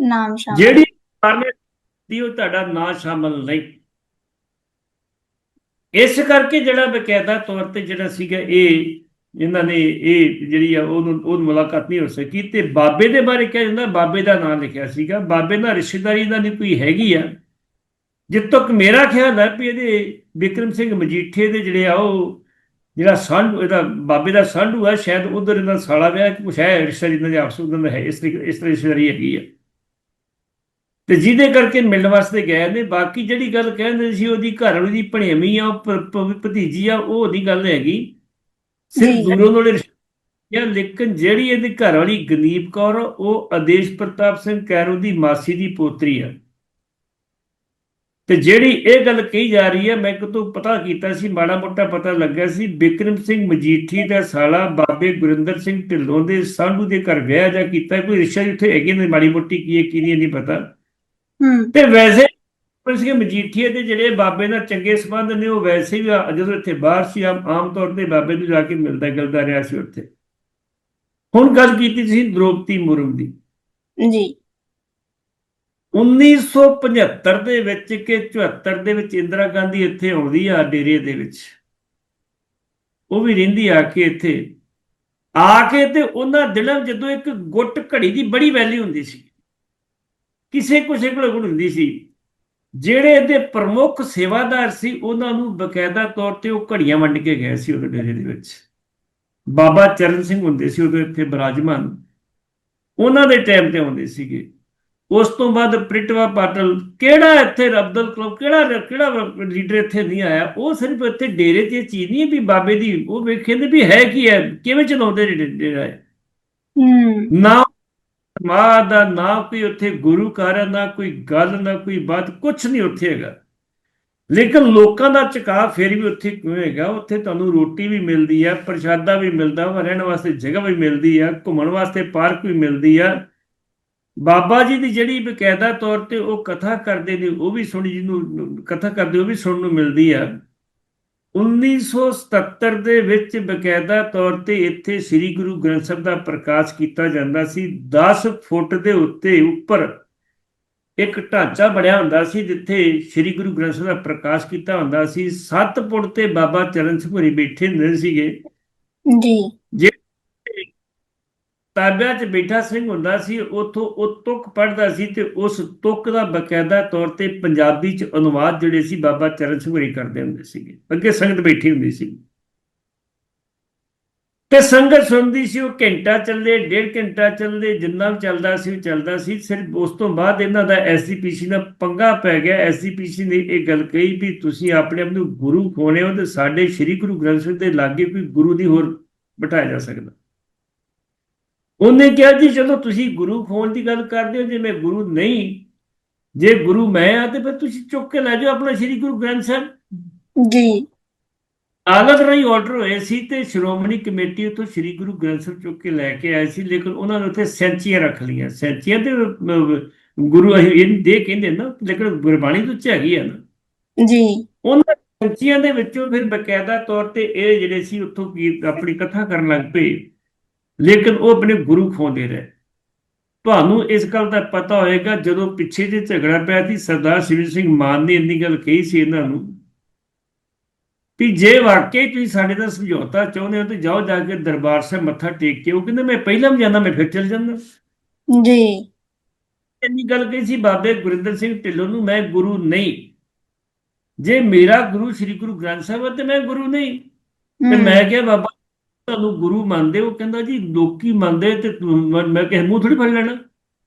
ਨਾਮ ਸ਼ਾਮਲ ਜਿਹੜੀ ਕਾਰਨੇ ਦੀ ਉਹ ਤੁਹਾਡਾ ਨਾਂ ਸ਼ਾਮਲ ਨਹੀਂ। ਇਸ ਕਰਕੇ ਜਿਹੜਾ ਬਕਾਇਦਾ ਤੌਰ ਤੇ ਜਿਹੜਾ ਸੀਗਾ ਇਹ ਇਹਨਾਂ ਨੇ ਇਹ ਜਿਹੜੀ ਆ ਉਹਨੂੰ ਉਹ ਮੁਲਾਕਾਤ ਨਹੀਂ ਹੋ ਸਕੀ ਤੇ ਬਾਬੇ ਦੇ ਬਾਰੇ ਕਿਹਾ ਜਾਂਦਾ ਬਾਬੇ ਦਾ ਨਾਮ ਲਿਖਿਆ ਸੀਗਾ। ਬਾਬੇ ਨਾਲ ਰਿਸ਼ਤੇਦਾਰੀ ਦਾ ਨਹੀਂ ਕੋਈ ਹੈਗੀ ਆ। ਜਿੱਤ ਤੱਕ ਮੇਰਾ ਖਿਆਲ ਹੈ ਵੀ ਇਹਦੇ ਵਿਕਰਮ ਸਿੰਘ ਮਜੀਠੇ ਦੇ ਜਿਹੜੇ ਆ ਉਹ ਜਿਹੜਾ ਸੰਢੂ ਇਹਦਾ ਬਾਬੇ ਦਾ ਸੰਢੂ ਆ ਸ਼ਾਇਦ ਉਧਰ ਇਹਨਾਂ ਦਾ ਸਾਲਾ ਵਿਆਹ ਕੁਛ ਹੈ ਰਿਸ਼ਤਾ ਜਿੰਨਾ ਦੇ ਆਪਸ ਵਿੱਚ ਹੈ ਇਸ ਤਰੀਕੇ ਇਸ ਤਰ੍ਹਾਂ ਰਿਸ਼ਤੇਦਾਰੀ ਹੈਗੀ ਆ। ਤੇ ਜਿਹਦੇ ਕਰਕੇ ਮਿਲਣ ਵਾਸਤੇ ਗਏ ਨੇ ਬਾਕੀ ਜਿਹੜੀ ਗੱਲ ਕਹਿੰਦੇ ਸੀ ਉਹਦੀ ਘਰ ਵਾਲੀ ਦੀ ਭਣੇਵੀਂ ਆ ਭਤੀਜੀ ਆ ਉਹ ਨਹੀਂ ਗੱਲ ਹੈਗੀ। ਸਿਰਫ ਜੀ। ਦੂਰੋਂ ਨੋਲੇ ਆ ਲੇਕਿਨ ਜਿਹੜੀ ਇਹਦੀ ਘਰ ਵਾਲੀ ਗਨੀਪ ਕੌਰ ਉਹ ਆਦੇਸ਼ ਪ੍ਰਤਾਪ ਸਿੰਘ ਕੈਰੋ ਦੀ ਮਾਸੀ ਦੀ ਪੋਤਰੀ ਆ। ਤੇ ਜਿਹੜੀ ਇਹ ਗੱਲ ਕਹੀ ਜਾ ਰਹੀ ਹੈ ਮੈਂ ਕਿਤੋਂ ਪਤਾ ਕੀਤਾ ਸੀ ਮਾੜਾ ਮੋਟਾ ਪਤਾ ਲੱਗਾ ਸੀ ਬਿਕਰਮ ਸਿੰਘ ਮਜੀਠੀ ਦਾ ਸਾਲਾ ਬਾਬੇ ਗੁਰਿੰਦਰ ਸਿੰਘ ਢਿੱਲੋਂ ਦੇ ਸਾਂਢੂ ਦੇ ਘਰ ਵਿਆਹ ਜਾ ਕੀਤਾ ਕੋਈ ਰਿਸ਼ਤਾ ਜਿੱਥੇ ਹੈਗੀ ਨੇ ਮਾੜੀ ਮੋਟੀ ਕੀ ਹੈ ਕੀ ਨਹੀਂ ਨਹੀਂ ਪਤਾ। ਹੂੰ। ਤੇ ਵੈਸੇ ਸਿੰਘ ਮਜੀਠੀਏ ਦੇ ਜਿਹੜੇ ਬਾਬੇ ਨਾਲ ਚੰਗੇ ਸੰਬੰਧ ਨੇ ਉਹ ਵੈਸੇ ਵੀ ਜਦੋਂ ਇੱਥੇ ਬਾਹਰ ਸੀ ਆਮ ਆਮ ਤੌਰ ਤੇ ਬਾਬੇ ਨੂੰ ਜਾ ਕੇ ਮਿਲਦਾ ਗਿਲਦਾ ਰਿਹਾ ਸੀ ਉੱਥੇ। ਹੁਣ ਗੱਲ ਕੀਤੀ ਸੀ ਦ੍ਰੋਪਦੀ ਮੁਰਮ ਦੀ। ਜੀ। 1975 ਦੇ ਵਿੱਚ ਕਿ 74 ਦੇ ਵਿੱਚ ਇੰਦਰਾ ਗਾਂਧੀ ਇੱਥੇ ਆਉਂਦੀ ਆ ਡੇਰੇ ਦੇ ਵਿੱਚ। ਉਹ ਵੀ ਰਹਿੰਦੀ ਆ ਕੇ ਇੱਥੇ। ਆ ਕੇ ਤੇ ਉਹਨਾਂ ਦਿਨਾਂ ਜਦੋਂ ਇੱਕ ਗੁੱਟ ਘੜੀ ਦੀ ਬੜੀ ਵੈਲਿਊ ਹੁੰਦੀ ਸੀ। ਕਿਸੇ ਕਿਸੇ ਕੋਲ ਗੁੱਟ ਹੁੰਦੀ ਸੀ। ਜਿਹੜੇ ਇਹਦੇ ਪ੍ਰਮੁੱਖ ਸੇਵਾਦਾਰ ਸੀ, ਉਹਨਾਂ ਨੂੰ ਬਕਾਇਦਾ ਤੌਰ ਤੇ ਉਹ ਘੜੀਆਂ ਵੰਡ ਕੇ ਗਏ ਸੀ ਉਹਦੇ ਡੇਰੇ ਦੇ ਵਿੱਚ। ਬਾਬਾ ਚਰਨ ਸਿੰਘ ਹੁੰਦੇ ਸੀ, ਉਦੋਂ ਇੱਥੇ ਬਿਰਾਜਮਾਨ। ਉਹਨਾਂ ਦੇ ਟਾਈਮ ਤੇ ਆਉਂਦੇ ਸੀਗੇ। ਉਸ ਤੋਂ ਬਾਅਦ ਪ੍ਰਿਟਵਾ ਪਾਟਲ ਕਿਹੜਾ ਇੱਥੇ ਅਬਦੁਲ ਕਲਾਮ ਕਿਹੜਾ ਕਿਹੜਾ ਲੀਡਰ ਇੱਥੇ ਨਹੀਂ ਆਇਆ? ਉਹ ਸਿਰਫ ਇੱਥੇ ਡੇਰੇ ਤੇ ਚੀਜ਼ ਨਹੀਂ ਹੈ ਵੀ ਬਾਬੇ ਦੀ ਉਹ ਵੇਖੇ ਨੇ ਵੀ ਹੈ ਕੀ ਹੈ ਕਿਵੇਂ ਚਲਾਉਂਦੇ ਡੇਰਾ। ਹੂੰ। ਨਾ ਮਾਂ ਦਾ ਨਾ ਕੋਈ ਉੱਥੇ ਗੁਰੂ ਘਰ ਹੈ ਨਾ ਕੋਈ ਗੱਲ ਨਾ ਕੋਈ ਬਾਤ ਕੁਝ ਨਹੀਂ ਉੱਥੇ ਹੈਗਾ। ਲੇਕਿਨ ਲੋਕਾਂ ਦਾ ਝੁਕਾਅ ਫਿਰ ਵੀ ਉੱਥੇ ਕਿਉਂ ਹੈਗਾ? ਉੱਥੇ ਤੁਹਾਨੂੰ ਰੋਟੀ ਵੀ ਮਿਲਦੀ ਆ ਪ੍ਰਸ਼ਾਦਾ ਵੀ ਮਿਲਦਾ ਵਾ ਰਹਿਣ ਵਾਸਤੇ ਜਗ੍ਹਾ ਵੀ ਮਿਲਦੀ ਆ ਘੁੰਮਣ ਵਾਸਤੇ ਪਾਰਕ ਵੀ ਮਿਲਦੀ ਆ। ਬਾਬਾ ਜੀ ਦੀ ਜਿਹੜੀ ਬਕਾਇਦਾ ਤੌਰ ਤੇ ਉਹ ਕਥਾ ਕਰਦੇ ਨੇ, ਉਹ ਵੀ ਸੁਣੀ ਜਿਹਨੂੰ ਕਥਾ ਕਰਦੇ, ਉਹ ਵੀ ਸੁਣਨ ਨੂੰ ਮਿਲਦੀ ਆ। 1977 ਦੇ ਵਿੱਚ ਬਕਾਇਦਾ ਤੌਰ ਤੇ ਇੱਥੇ ਸ੍ਰੀ ਗੁਰੂ ਗ੍ਰੰਥ ਸਾਹਿਬ ਦਾ ਪ੍ਰਕਾਸ਼ ਕੀਤਾ ਜਾਂਦਾ ਸੀ। 10 ਫੁੱਟ ਦੇ ਉੱਤੇ ਉੱਪਰ ਇੱਕ ਢਾਂਚਾ ਬਣਿਆ ਹੁੰਦਾ ਸੀ, ਜਿੱਥੇ ਸ੍ਰੀ ਗੁਰੂ ਗ੍ਰੰਥ ਸਾਹਿਬ ਦਾ ਪ੍ਰਕਾਸ਼ ਕੀਤਾ ਹੁੰਦਾ ਸੀ। 7 ਫੁੱਟ ਤੇ ਬਾਬਾ ਚਰਨ ਸਿੰਘ ਹੋਰੀ ਬੈਠੇ ਹੁੰਦੇ ਸੀਗੇ। ਜੀ। ਤਾਬਿਆਂ 'ਚ ਬੈਠਾ ਸਿੰਘ ਹੁੰਦਾ ਸੀ, ਉਥੋਂ ਉਹ ਤੁਕ ਪੜ੍ਹਦਾ ਸੀ ਤੇ ਉਸ ਤੁਕ ਦਾ ਬਕਾਇਦਾ ਤੌਰ ਤੇ ਪੰਜਾਬੀ 'ਚ ਅਨੁਵਾਦ ਜਿਹੜੇ ਸੀ ਬਾਬਾ ਚਰਨ ਸਿੰਘ ਹੋਰੀ ਕਰਦੇ ਹੁੰਦੇ ਸੀਗੇ, ਅੱਗੇ ਸੰਗਤ ਬੈਠੀ ਹੁੰਦੀ ਸੀ। ਤੇ ਸੰਗਤ ਸੁਣਦੀ ਸੀ, ਉਹ ਘੰਟਾ ਚੱਲੇ, ਡੇਢ ਘੰਟਾ ਚੱਲੇ, ਜਿੰਨਾ ਵੀ ਚੱਲਦਾ ਸੀ, ਉਹ ਚੱਲਦਾ ਸੀ। ਸਿਰਫ ਉਸ ਤੋਂ ਬਾਅਦ ਇਹਨਾਂ ਦਾ ਐਸਜੀਪੀਸੀ ਨਾਲ ਪੰਗਾ ਪੈ ਗਿਆ। ਐਸਜੀਪੀਸੀ ਨੇ ਇਹ ਗੱਲ ਕਹੀ ਵੀ ਤੁਸੀਂ ਆਪਣੇ ਆਪ ਨੂੰ ਗੁਰੂ ਖੋਣੇ ਹੋ ਤੇ ਸਾਡੇ ਸ੍ਰੀ ਗੁਰੂ ਗ੍ਰੰਥ ਸਾਹਿਬ ਦੇ ਲਾਗੇ ਕੋਈ ਗੁਰੂ ਨਹੀਂ ਹੋਰ ਬਿਠਾਇਆ ਜਾ ਸਕਦਾ। ਉਹਨੇ ਕਿਹਾ ਜੀ ਚਲੋ ਤੁਸੀਂ ਗੁਰੂ ਖੋਣ ਦੀ ਗੱਲ ਕਰਦੇ ਹੋ ਜੇ ਮੈਂ ਗੁਰੂ ਨਹੀਂ ਜੇ ਗੁਰੂ ਮੈਂ ਆ ਤੇ ਫਿਰ ਤੁਸੀਂ ਚੁੱਕ ਕੇ ਲੈ ਜਾਓ ਆਪਣਾ ਸ੍ਰੀ ਗੁਰੂ ਗ੍ਰੰਥ ਸਾਹਿਬ। ਜੀ। ਆਲਤ ਰਾਹੀਂ ਆਰਡਰ ਹੋਏ ਸੀ ਤੇ ਸ਼੍ਰੋਮਣੀ ਕਮੇਟੀ ਉਤੋਂ ਸ੍ਰੀ ਗੁਰੂ ਗ੍ਰੰਥ ਸਾਹਿਬ ਚੁੱਕ ਕੇ ਲੈ ਕੇ ਆਏ ਸੀ ਲੇਕਿਨ ਉਹਨਾਂ ਨੇ ਉੱਥੇ ਸੈਂਚੀਆਂ ਰੱਖ ਲਈਆਂ। ਸੈਂਚੀਆਂ ਤੇ ਗੁਰੂ ਇਹ ਦੇ ਕਹਿੰਦੇ ਨਾ ਲੇਕਿਨ ਗੁਰਬਾਣੀ ਤੋਂ ਹੈਗੀ ਆ ਨਾ। ਜੀ। ਉਹਨਾਂ ਸੈਂਚੀਆਂ ਦੇ ਵਿੱਚੋਂ ਫਿਰ ਬਕਾਇਦਾ ਤੌਰ ਤੇ ਇਹ ਜਿਹੜੇ ਸੀ ਉੱਥੋਂ ਕੀ ਆਪਣੀ ਕਥਾ ਕਰਨ ਲੱਗ ਪਏ। ਲੇਕਿਨ ਉਹ ਆਪਣੇ ਗੁਰੂ ਖੋਂਦੇ ਰਹੇ। ਤੁਹਾਨੂੰ ਇਸ ਗੱਲ ਦਾ ਪਤਾ ਹੋਏਗਾ ਜਦੋਂ ਪਿੱਛੇ ਜੇ ਝਗੜਾ ਪਿਆ ਸੀ ਸਰਦਾਰ ਸਿਵ ਸਿੰਘ ਮਾਨ ਨੇ ਇੰਨੀ ਗੱਲ ਕਹੀ ਸੀ ਇਹਨਾਂ ਨੂੰ ਵੀ ਜੇ ਵਾਕਈ ਤੁਸੀਂ ਸਾਡੇ ਦਾ ਸਮਝੌਤਾ ਚਾਹੁੰਦੇ ਹੋ ਤੇ ਜਾਓ ਜਾ ਕੇ ਦਰਬਾਰ ਸਾਹਿਬ ਮੱਥਾ ਟੇਕ ਕੇ ਉਹ ਕਹਿੰਦੇ ਮੈਂ ਪਹਿਲਾਂ ਵੀ ਜਾਂਦਾ ਮੈਂ ਫਿਰ ਚੱਲ ਜਾਂਦਾ। ਜੀ। ਇੰਨੀ ਗੱਲ ਕਹੀ ਸੀ ਬਾਬੇ ਗੁਰਿੰਦਰ ਸਿੰਘ ਢਿੱਲੋਂ ਨੂੰ ਮੈਂ ਗੁਰੂ ਨਹੀਂ। ਜੇ ਮੇਰਾ ਗੁਰੂ ਸ੍ਰੀ ਗੁਰੂ ਗ੍ਰੰਥ ਸਾਹਿਬ ਹੈ ਤੇ ਮੈਂ ਗੁਰੂ ਨਹੀਂ। ਤੇ ਮੈਂ ਕਿਹਾ ਬਾਬਾ ਤੁਹਾਨੂੰ ਗੁਰੂ ਮੰਨਦੇ ਹੋ? ਕਹਿੰਦਾ ਜੀ ਲੋਕੀ ਮੰਨਦੇ ਤੇ ਮੈਂ ਕਿਹਾ ਮੂੰਹ ਥੋੜੀ ਫੜ ਲੈਣਾ।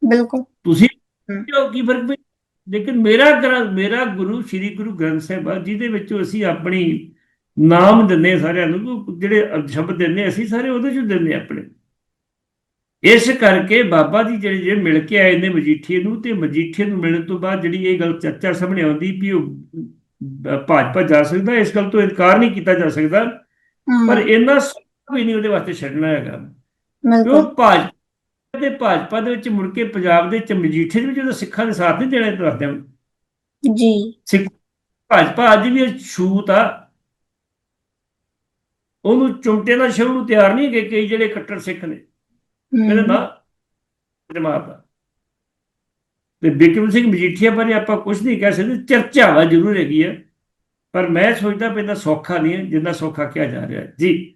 ਬਿਲਕੁਲ। ਤੁਸੀਂ। ਕਿਉਂ ਕੀ ਫ਼ਰਕ ਪਈ ਲੇਕਿਨ ਮੇਰਾ ਮੇਰਾ ਗੁਰੂ ਸ੍ਰੀ ਗੁਰੂ ਗ੍ਰੰਥ ਸਾਹਿਬ ਜਿਹਦੇ ਵਿੱਚੋਂ ਅਸੀਂ ਆਪਣੀ ਨਾਮ ਦਿੰਦੇ ਸਾਰਿਆਂ ਨੂੰ ਉਹ ਜਿਹੜੇ ਸ਼ਬਦ ਦਿੰਦੇ ਅਸੀਂ ਸਾਰੇ ਉਹਦੇ ਚ ਦਿੰਦੇ ਆਪਣੇ। ਇਸ ਕਰਕੇ ਬਾਬਾ ਜੀ ਜਿਹੜੇ ਜਿਹੜੇ ਮਿਲ ਕੇ ਆਏ ਨੇ ਮਜੀਠੀਏ ਨੂੰ ਤੇ ਮਜੀਠੀਏ ਨੂੰ ਮਿਲਣ ਤੋਂ ਬਾਅਦ ਜਿਹੜੀ ਇਹ ਗੱਲ ਚਰਚਾ ਸਾਹਮਣੇ ਆਉਂਦੀ ਵੀ ਉਹ ਭਾਜਪਾ ਜਾ ਸਕਦਾ ਇਸ ਗੱਲ ਤੋਂ ਇਨਕਾਰ ਨਹੀਂ ਕੀਤਾ ਜਾ ਸਕਦਾ। ਪਰ ਇੰਨਾ ਵੀ ਨਹੀਂ ਉਹਦੇ ਵਾਸਤੇ ਛੱਡਣਾ ਹੈਗਾ। ਕਿਉਂ ਭਾਜਪਾ ਦੇ ਭਾਜਪਾ ਦੇ ਵਿੱਚ ਮੁੜ ਕੇ ਪੰਜਾਬ ਦੇ ਚ ਮਜੀਠੇ ਦੇ ਵਿੱਚ ਉਹਦਾ ਸਿੱਖਾਂ ਦੇ ਸਾਥ ਨਹੀਂ ਦੇਣਾ ਦੱਸਦਿਆਂ ਜੀ। ਸਿੱਖ ਭਾਜਪਾ ਅੱਜ ਵੀ ਛੂਤ ਆ। ਉਹਨੂੰ ਚੁੰਮਟੇ ਨਾਲ ਛੇੜਨ ਨੂੰ ਤਿਆਰ ਨਹੀਂ ਹੈਗੇ ਕਈ ਜਿਹੜੇ ਕੱਟੜ ਸਿੱਖ ਨੇ। ਕਹਿੰਦੇ ਨਾ ਜਮਾਤ ਆ। ਤੇ ਬਿਕਰਮ ਸਿੰਘ ਮਜੀਠੀਆ ਬਾਰੇ ਆਪਾਂ ਕੁਝ ਨਹੀਂ ਕਹਿ ਸਕਦੇ ਚਰਚਾ ਵਾ ਜ਼ਰੂਰ ਹੈਗੀ ਹੈ ਪਰ ਮੈਂ ਸੋਚਦਾ ਪੈਂਦਾ ਸੌਖਾ ਨਹੀਂ ਹੈ ਜਿੰਨਾ ਸੌਖਾ ਕਿਹਾ ਜਾ ਰਿਹਾ ਜੀ।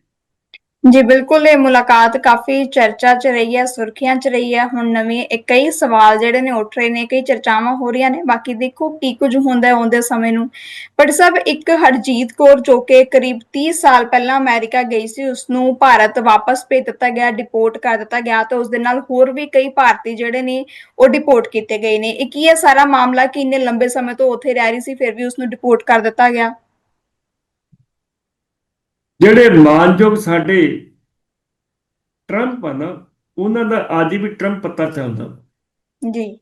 ਜੀ, ਬਿਲਕੁਲ, ਇਹ ਮੁਲਾਕਾਤ ਕਾਫੀ ਚਰਚਾ 'ਚ ਰਹੀ ਹੈ, ਸੁਰਖੀਆਂ 'ਚ ਰਹੀ ਹੈ। ਹੁਣ ਨਵੇਂ, ਇਹ ਕਈ ਸਵਾਲ ਜਿਹੜੇ ਨੇ, ਉੱਠ ਰਹੇ ਨੇ, ਕਈ ਚਰਚਾਵਾਂ ਹੋ ਰਹੀਆਂ ਨੇ, ਬਾਕੀ ਦੇਖੋ ਕੀ ਕੁਝ ਹੁੰਦਾ ਹੈ ਆਉਂਦੇ ਸਮੇਂ ਨੂੰ। ਪਰ ਸਭ ਇੱਕ ਹਰਜੀਤ ਕੌਰ ਜੋ ਕਿ ਕਰੀਬ 30 ਸਾਲ ਪਹਿਲਾਂ ਅਮਰੀਕਾ ਗਈ ਸੀ ਉਸ ਨੂੰ ਭਾਰਤ ਵਾਪਸ ਭੇਜ ਦਿੱਤਾ ਗਿਆ ਡਿਪੋਰਟ ਕਰ ਦਿੱਤਾ ਗਿਆ ਤੇ ਉਸ ਦੇ ਨਾਲ ਹੋਰ ਵੀ ਕਈ ਭਾਰਤੀ ਜਿਹੜੇ ਨੇ, ਉਹ ਡਿਪੋਰਟ ਕੀਤੇ ਗਏ ਨੇ। ਇਹ ਕੀ ਹੈ ਸਾਰਾ ਮਾਮਲਾ? ਕਿ ਇੰਨੇ ਲੰਬੇ ਸਮੇਂ ਤੋਂ ਉੱਥੇ ਰਹਿ ਰਹੀ ਸੀ, ਫਿਰ ਵੀ ਉਸ ਨੂੰ ਡਿਪੋਰਟ ਕਰ ਦਿੱਤਾ ਗਿਆ। ਜਿਹੜੇ ਮਾਨਯੋਗ ਸਾਡੇ ਟਰੰਪ ਆ ਨਾ ਉਹਨਾਂ ਦਾ ਅੱਜ ਵੀ ਟਰੰਪ ਪੱਤਾ ਚੱਲਦਾ। ਜੀ।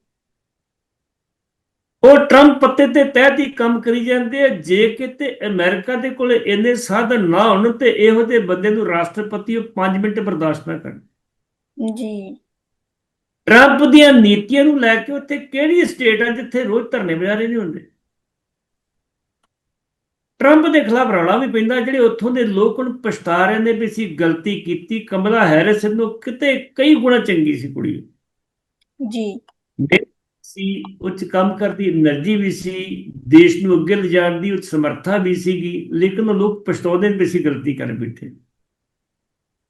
ਉਹ ਟਰੰਪ ਪੱਤੇ ਤੇ ਤਹਿਤ ਹੀ ਕੰਮ ਕਰੀ ਜਾਂਦੇ ਆ ਜੇ ਕਿਤੇ ਅਮਰੀਕਾ ਦੇ ਕੋਲੇ ਇੰਨੇ ਸਾਧਨ ਨਾ ਹੋਣ ਤੇ ਇਹੋ ਜਿਹੇ ਬੰਦੇ ਨੂੰ ਰਾਸ਼ਟਰਪਤੀ ਉਹ 5 ਮਿੰਟ ਬਰਦਾਸ਼ਤ ਨਾ ਕਰਨ। ਜੀ। ਟਰੰਪ ਦੀਆਂ ਨੀਤੀਆਂ ਨੂੰ ਲੈ ਕੇ ਉੱਥੇ ਕਿਹੜੀ ਸਟੇਟ ਆ ਜਿੱਥੇ ਰੋਜ਼ ਧਰਨੇ ਵਿਚਾਰੇ ਨਹੀਂ ਹੁੰਦੇ? ਟਰੰਪ ਦੇ ਖਿਲਾਫ ਰੌਲਾ ਵੀ ਪੈਂਦਾ ਜਿਹੜੇ ਉੱਥੋਂ ਦੇ ਲੋਕ ਹੁਣ ਪਛਤਾ ਰਹੇ ਨੇ ਵੀ ਅਸੀਂ ਗਲਤੀ ਕੀਤੀ ਕਮਲਾ ਹੈਰਿਸ ਨੂੰ ਕਿਤੇ ਕਈ ਗੁਣਾ ਚੰਗੀ ਸੀ ਕੁੜੀ। ਜੀ। ਸੀ ਉੱਚ ਕੰਮ ਕਰਦੀ એનર્ਜੀ ਵੀ ਸੀ ਦੇਸ਼ ਨੂੰ ਅੱਗੇ ਲਿਜਾਣ ਦੀ ਉੱਚ ਸਮਰੱਥਾ ਵੀ ਸੀਗੀ ਲੇਕਿਨ ਉਹ ਲੋਕ ਪਛਤਾਉਂਦੇ ਨੇ ਵੀ ਸੀ ਗਲਤੀ ਕਰ ਬੈਠੇ।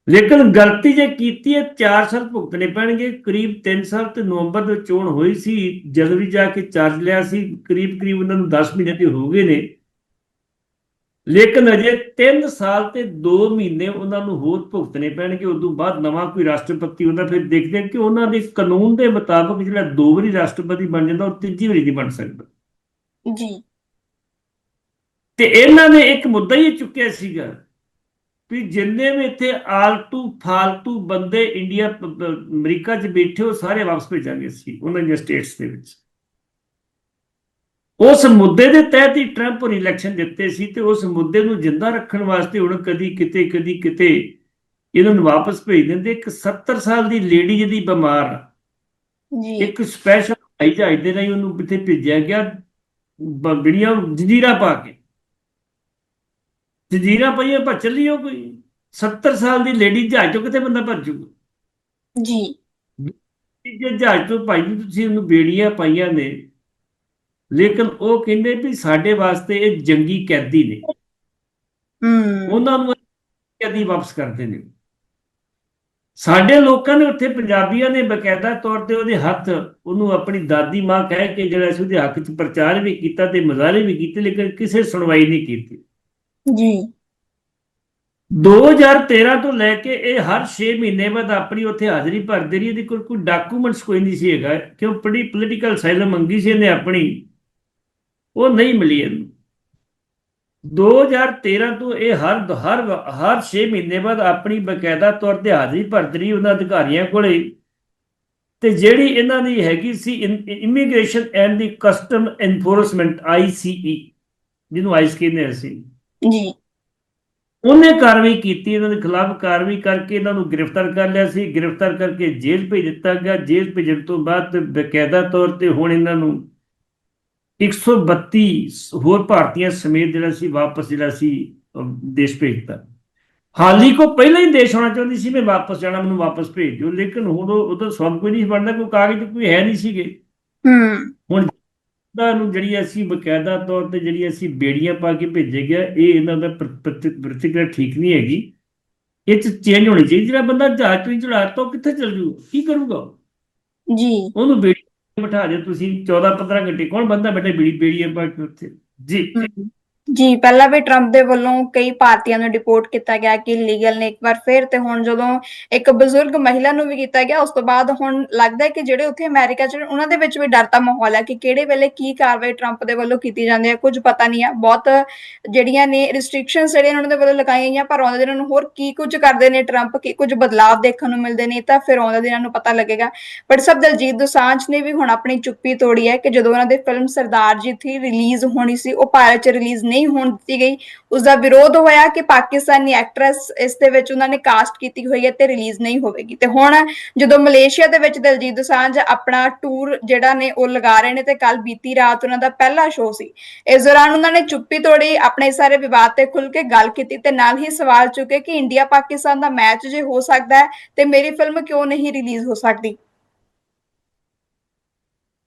ਲੇਕਿਨ ਗਲਤੀ ਜੇ ਕੀਤੀ ਹੈ 4 ਸਾਲ ਭੁਗਤਣੇ ਪੈਣਗੇ ਕਰੀਬ 3 ਸਾਲ ਤੇ ਨਵੰਬਰ ਦੇ ਚੋਣ ਹੋਈ ਸੀ ਜਨਵਰੀ ਜਾ ਕੇ ਚਾਰਜ ਲਿਆ ਸੀ ਕਰੀਬ ਕਰੀਬ ਉਹਨਾਂ ਨੂੰ 10 ਮਹੀਨੇ ਤੇ ਹੋ ਗਏ ਨੇ। ਲੇਕਿਨ ਅਜੇ 3 ਸਾਲ ਤੇ 2 ਮਹੀਨੇ ਉਹਨਾਂ ਨੂੰ ਹੋਰ ਭੁਗਤਣੇ ਪੈਣਗੇ ਉਸ ਤੋਂ ਬਾਅਦ ਨਵਾਂ ਕੋਈ ਰਾਸ਼ਟਰਪਤੀ ਹੁੰਦਾ ਫਿਰ ਦੇਖਦੇ ਹਾਂ ਕਿ ਉਹਨਾਂ ਦੇ ਕਾਨੂੰਨ ਦੇ ਮੁਤਾਬਕ ਜਿਹੜਾ ਦੋ ਵਾਰੀ ਰਾਸ਼ਟਰਪਤੀ ਬਣ ਜਾਂਦਾ ਉਹ ਤੀਜੀ ਵਾਰੀ ਨਹੀਂ ਬਣ ਸਕਦਾ। ਜੀ। ਤੇ ਇਹਨਾਂ ਨੇ ਇੱਕ ਮੁੱਦਾ ਹੀ ਚੁੱਕਿਆ ਸੀਗਾ ਵੀ ਜਿੰਨੇ ਵੀ ਇੱਥੇ ਆਲਤੂ ਫਾਲਤੂ ਬੰਦੇ ਇੰਡੀਆ ਅਮਰੀਕਾ 'ਚ ਬੈਠੇ ਉਹ ਸਾਰੇ ਵਾਪਸ ਭੇਜਾਂਗੇ ਸੀ ਉਹਨਾਂ ਦੀਆਂ ਸਟੇਟਸ ਦੇ ਵਿੱਚ। ਉਸ ਮੁੱਦੇ ਦੇ ਤਹਿਤ ਹੀ ਟਰੰਪ ਨੂੰ ਇਲੈਕਸ਼ਨ ਜਿੱਤੇ ਸੀ ਤੇ ਉਸ ਮੁੱਦੇ ਨੂੰ ਜਿੰਦਾ ਰੱਖਣ ਵਾਸਤੇ ਹੁਣ ਕਦੀ ਕਿਤੇ ਕਦੀ ਕਿਤੇ ਇਹਨਾਂ ਨੂੰ ਵਾਪਸ ਭੇਜ ਦਿੰਦੇ। ਇੱਕ 70 ਸਾਲ ਦੀ ਲੇਡੀ ਜਿਹਦੀ ਬਿਮਾਰ ਜੀ। ਇੱਕ ਸਪੈਸ਼ਲ ਹਵਾਈ ਜਹਾਜ਼ ਦੇ ਰਾਹੀਂ ਉਹਨੂੰ ਇੱਥੇ ਭੇਜਿਆ ਗਿਆ ਬ- ਜਿਹੜੀਆਂ ਜੰਜੀਰਾਂ ਪਾ ਕੇ। ਜੰਜੀਰਾਂ ਪਈਆਂ ਭੱਜ ਚੱਲੀਓ ਕੋਈ। 70 ਸਾਲ ਦੀ ਲੇਡੀ ਜਹਾਜ਼ ਤੋਂ ਕਿਤੇ ਬੰਦਾ ਭੱਜੂਗਾ ਜੀ। ਜੇ ਜਹਾਜ਼ ਤੋਂ ਭਾਈ ਤੁਸੀਂ ਉਹਨੂੰ ਬੇੜੀਆਂ ਪਾਈਆਂ ਨੇ ਲੇਕਿਨ ਉਹ ਕਹਿੰਦੇ ਵੀ ਸਾਡੇ ਵਾਸਤੇ ਇਹ ਜੰਗੀ ਕੈਦੀ ਨੇ। ਹਮ ਉਹਨਾਂ ਨੂੰ ਕੈਦੀ ਵਾਪਸ ਕਰਦੇ ਨੇ। ਸਾਡੇ ਲੋਕਾਂ ਨੇ ਉੱਥੇ ਪੰਜਾਬੀਆਂ ਨੇ ਬਕਾਇਦਾ ਤੌਰ ਤੇ ਉਹਦੇ ਹੱਥ ਉਹਨੂੰ ਆਪਣੀ ਦਾਦੀ ਮਾਂ ਕਹਿ ਕੇ ਜਿਹੜਾ ਸੀ ਉਹਦੇ ਹੱਕ 'ਚ ਪ੍ਰਚਾਰ ਵੀ ਕੀਤਾ ਤੇ ਮਜ਼ਾਰੇ ਵੀ ਕੀਤੇ ਲੇਕਿਨ ਕਿਸੇ ਸੁਣਵਾਈ ਨਹੀਂ ਕੀਤੀ। ਜੀ। 2013 ਤੋਂ ਲੈ ਕੇ ਇਹ ਹਰ 6 ਮਹੀਨੇ ਬਾਅਦ ਆਪਣੀ ਉੱਥੇ ਹਾਜ਼ਰੀ ਭਰਦੇ ਰਹੀ। ਇਹਦੇ ਕੋਲ ਕੋਈ ਡਾਕੂਮੈਂਟਸ ਕੋਈ ਨਹੀਂ ਸੀ ਹੈਗਾ। ਕਿਉਂ ਬੜੀ ਪੋਲੀਟੀਕਲ ਸਾਈਲਮ ਮੰਗੀ ਸੀ ਇਹਨੇ ਆਪਣੀ ਉਹ ਨਹੀਂ ਮਿਲੀ ਇਹਨੂੰ। 2013 ਤੋਂ ਇਹ ਹਰ ਹਰ ਹਰ 6 ਮਹੀਨੇ ਬਾਅਦ ਆਪਣੀ ਬਕਾਇਦਾ ਤੌਰ ਤੇ ਹਾਜ਼ਰੀ ਭਰਦੀ ਰਹੀ ਉਹਨਾਂ ਅਧਿਕਾਰੀਆਂ ਕੋਲੇ। ਤੇ ਜਿਹੜੀ ਇਹਨਾਂ ਦੀ ਹੈਗੀ ਸੀ ਇਮੀਗ੍ਰੇਸ਼ਨ ਐਂਡ ਦੀ ਕਸਟਮ ਐਨਫੋਰਸਮੈਂਟ ਆਈਸੀਈ ਜਿਹਨੂੰ ਆਈਸ ਕਹਿੰਦੇ ਅਸੀਂ ਜੀ। ਉਹਨੇ ਕਾਰਵਾਈ ਕੀਤੀ ਇਹਨਾਂ ਦੇ ਖਿਲਾਫ ਕਾਰਵਾਈ ਕਰਕੇ ਇਹਨਾਂ ਨੂੰ ਗ੍ਰਿਫਤਾਰ ਕਰ ਲਿਆ ਸੀ। ਗ੍ਰਿਫਤਾਰ ਕਰਕੇ ਜੇਲ੍ਹ ਭੇਜ ਦਿੱਤਾ ਗਿਆ। ਜੇਲ੍ਹ ਭੇਜਣ ਤੋਂ ਬਾਅਦ ਬਕਾਇਦਾ ਤੌਰ ਤੇ ਹੁਣ ਇਹਨਾਂ ਨੂੰ 132 ਹੋਰ ਭਾਰਤੀਆਂ ਸਮੇਤ ਜਿਹੜਾ ਸੀ ਵਾਪਸ ਜਿਹੜਾ ਸੀ ਦੇਸ਼ ਭੇਜਤਾ। ਹਾਲੀ ਕੋ ਪਹਿਲਾਂ ਹੀ ਦੇਸ਼ ਹੋਣਾ ਚਾਹੁੰਦੀ ਸੀ ਮੈਂ ਵਾਪਸ ਜਾਣਾ ਮੈਨੂੰ ਵਾਪਸ ਭੇਜ ਦਿਓ। ਲੇਕਿਨ ਹੁਣ ਉਹ ਸਵਾਲ ਕੋਈ ਨਹੀਂ ਬਣਦਾ ਕੋਈ ਕਾਗਜ਼ ਕੋਈ ਹੈ ਨਹੀਂ ਸੀਗੇ। ਹਮ ਦਾ ਨੂੰ ਜਿਹੜੀ ਅਸੀਂ ਬਕਾਇਦਾ ਤੌਰ ਤੇ ਜਿਹੜੀ ਅਸੀਂ ਬੇੜੀਆਂ ਪਾ ਕੇ ਭੇਜੇ ਗਿਆ ਇਹ ਇਹਨਾਂ ਦਾ ਪ੍ਰ- ਪ੍ਰਤੀ- ਪ੍ਰਤੀਕਿਰਿਆ ਠੀਕ ਨਹੀਂ ਹੈਗੀ। ਇਹ ਚ ਚੇਂਜ ਹੋਣੀ ਚਾਹੀਦੀ ਜਿਹੜਾ ਬੰਦਾ ਜਹਾਜ਼ ਤੋਂ ਚੜਾ ਤਾ ਉਹ ਕਿੱਥੇ ਚਲ ਜੂ ਕੀ ਕਰੂਗਾ? ਜੀ। ਉਹਨੂੰ ਬੇੜੀ ਬਿਠਾ ਦਿਓ ਤੁਸੀਂ 14 15 ਘੰਟੇ ਕੌਣ ਬੰਦਾ ਬੈਠੇ ਬੀੜੀ ਬੀੜੀ ਪਾ ਉੱਥੇ? ਜੀ। ਜੀ, ਪਹਿਲਾਂ ਵੀ ਟਰੰਪ ਦੇ ਵੱਲੋਂ ਕਈ ਭਾਰਤੀਆਂ ਨੂੰ ਡਿਪੋਰਟ ਕੀਤਾ ਗਿਆ ਕਿ ਲੀਗਲ ਨੇ ਇੱਕ ਵਾਰ ਫਿਰ ਤੇ ਹੁਣ ਜਦੋਂ ਇੱਕ ਬਜ਼ੁਰਗ ਮਹਿਲਾ ਨੂੰ ਵੀ ਕੀਤਾ ਗਿਆ, ਉਸ ਤੋਂ ਬਾਅਦ ਹੁਣ ਲੱਗਦਾ ਹੈ ਕਿ ਜਿਹੜੇ ਉੱਥੇ ਅਮਰੀਕਾ 'ਚ ਉਹਨਾਂ ਦੇ ਵਿੱਚ ਵੀ ਡਰ ਦਾ ਮਾਹੌਲ ਹੈ ਕਿ ਕਿਹੜੇ ਵੇਲੇ ਕੀ ਕਾਰਵਾਈ ਟਰੰਪ ਦੇ ਵੱਲੋਂ ਕੀਤੀ ਜਾਂਦੀ ਹੈ, ਕੁਝ ਪਤਾ ਨਹੀਂ ਹੈ। ਬਹੁਤ ਜਿਹੜੀਆਂ ਨੇ ਰਿਸਟ੍ਰਿਕਸ਼ਨਸ ਜਿਹੜੀਆਂ ਉਹਨਾਂ ਦੇ ਵੱਲੋਂ ਲਗਾਈਆਂ ਗਈਆਂ, ਪਰ ਆਉਂਦੇ ਦਿਨਾਂ ਨੂੰ ਹੋਰ ਕੀ ਕੁਝ ਕਰਦੇ ਨੇ ਟਰੰਪ ਕੀ ਕੁਝ ਬਦਲਾਅ ਦੇਖਣ ਨੂੰ ਮਿਲਦੇ ਨੇ, ਤਾਂ ਫਿਰ ਆਉਂਦੇ ਦਿਨਾਂ ਨੂੰ ਪਤਾ ਲੱਗੇਗਾ। ਪਰ ਸਭ ਦਲਜੀਤ ਦੋਸਾਂਝ ਨੇ ਵੀ ਹੁਣ ਆਪਣੀ ਚੁੱਪੀ ਤੋੜੀ ਹੈ ਕਿ ਜਦੋਂ ਉਹਨਾਂ ਦੀ ਫਿਲਮ ਸਰਦਾਰ ਜੀ ਥੀ ਰਿਲੀਜ਼ ਹੋਣੀ ਸੀ, ਉਹ ਭਾਰਤ 'ਚ ਰਿਲੀਜ਼ ਨਹੀਂ ਹੋਣ ਦਿੱਤੀ ਗਈ। ਉਸ ਦਾ ਵਿਰੋਧ ਹੋਇਆ ਕਿ ਪਾਕਿਸਤਾਨੀ ਐਕਟਰੈਸ ਇਸ ਦੇ ਵਿੱਚ ਉਹਨਾਂ ਨੇ ਕਾਸਟ ਕੀਤੀ ਹੋਈ ਹੈ ਤੇ ਰਿਲੀਜ਼ ਨਹੀਂ ਹੋਵੇਗੀ। ਤੇ ਹੁਣ ਜਦੋਂ ਮਲੇਸ਼ੀਆ ਦੇ ਵਿੱਚ ਦਲਜੀਤ ਦੋਸਾਂਝ ਆਪਣਾ ਟੂਰ ਜਿਹੜਾ ਨੇ ਉਹ ਲਗਾ ਰਹੇ ਨੇ ਤੇ ਕੱਲ ਬੀਤੀ ਰਾਤ ਉਹਨਾਂ ਦਾ ਪਹਿਲਾ ਸ਼ੋਅ ਸੀ। ਇਸ ਦੌਰਾਨ ਉਹਨਾਂ ਨੇ ਚੁੱਪੀ ਤੋੜੀ, ਆਪਣੇ ਸਾਰੇ ਵਿਵਾਦ ਤੇ ਖੁੱਲ ਕੇ ਗੱਲ ਕੀਤੀ ਤੇ ਨਾਲ ਹੀ ਸਵਾਲ ਚੁੱਕੇ ਕਿ ਇੰਡੀਆ ਪਾਕਿਸਤਾਨ ਦਾ ਮੈਚ ਜੇ ਹੋ ਸਕਦਾ ਹੈ ਤੇ ਮੇਰੀ ਫਿਲਮ ਕਿਉਂ ਨਹੀਂ ਰਿਲੀਜ਼ ਹੋ ਸਕਦੀ?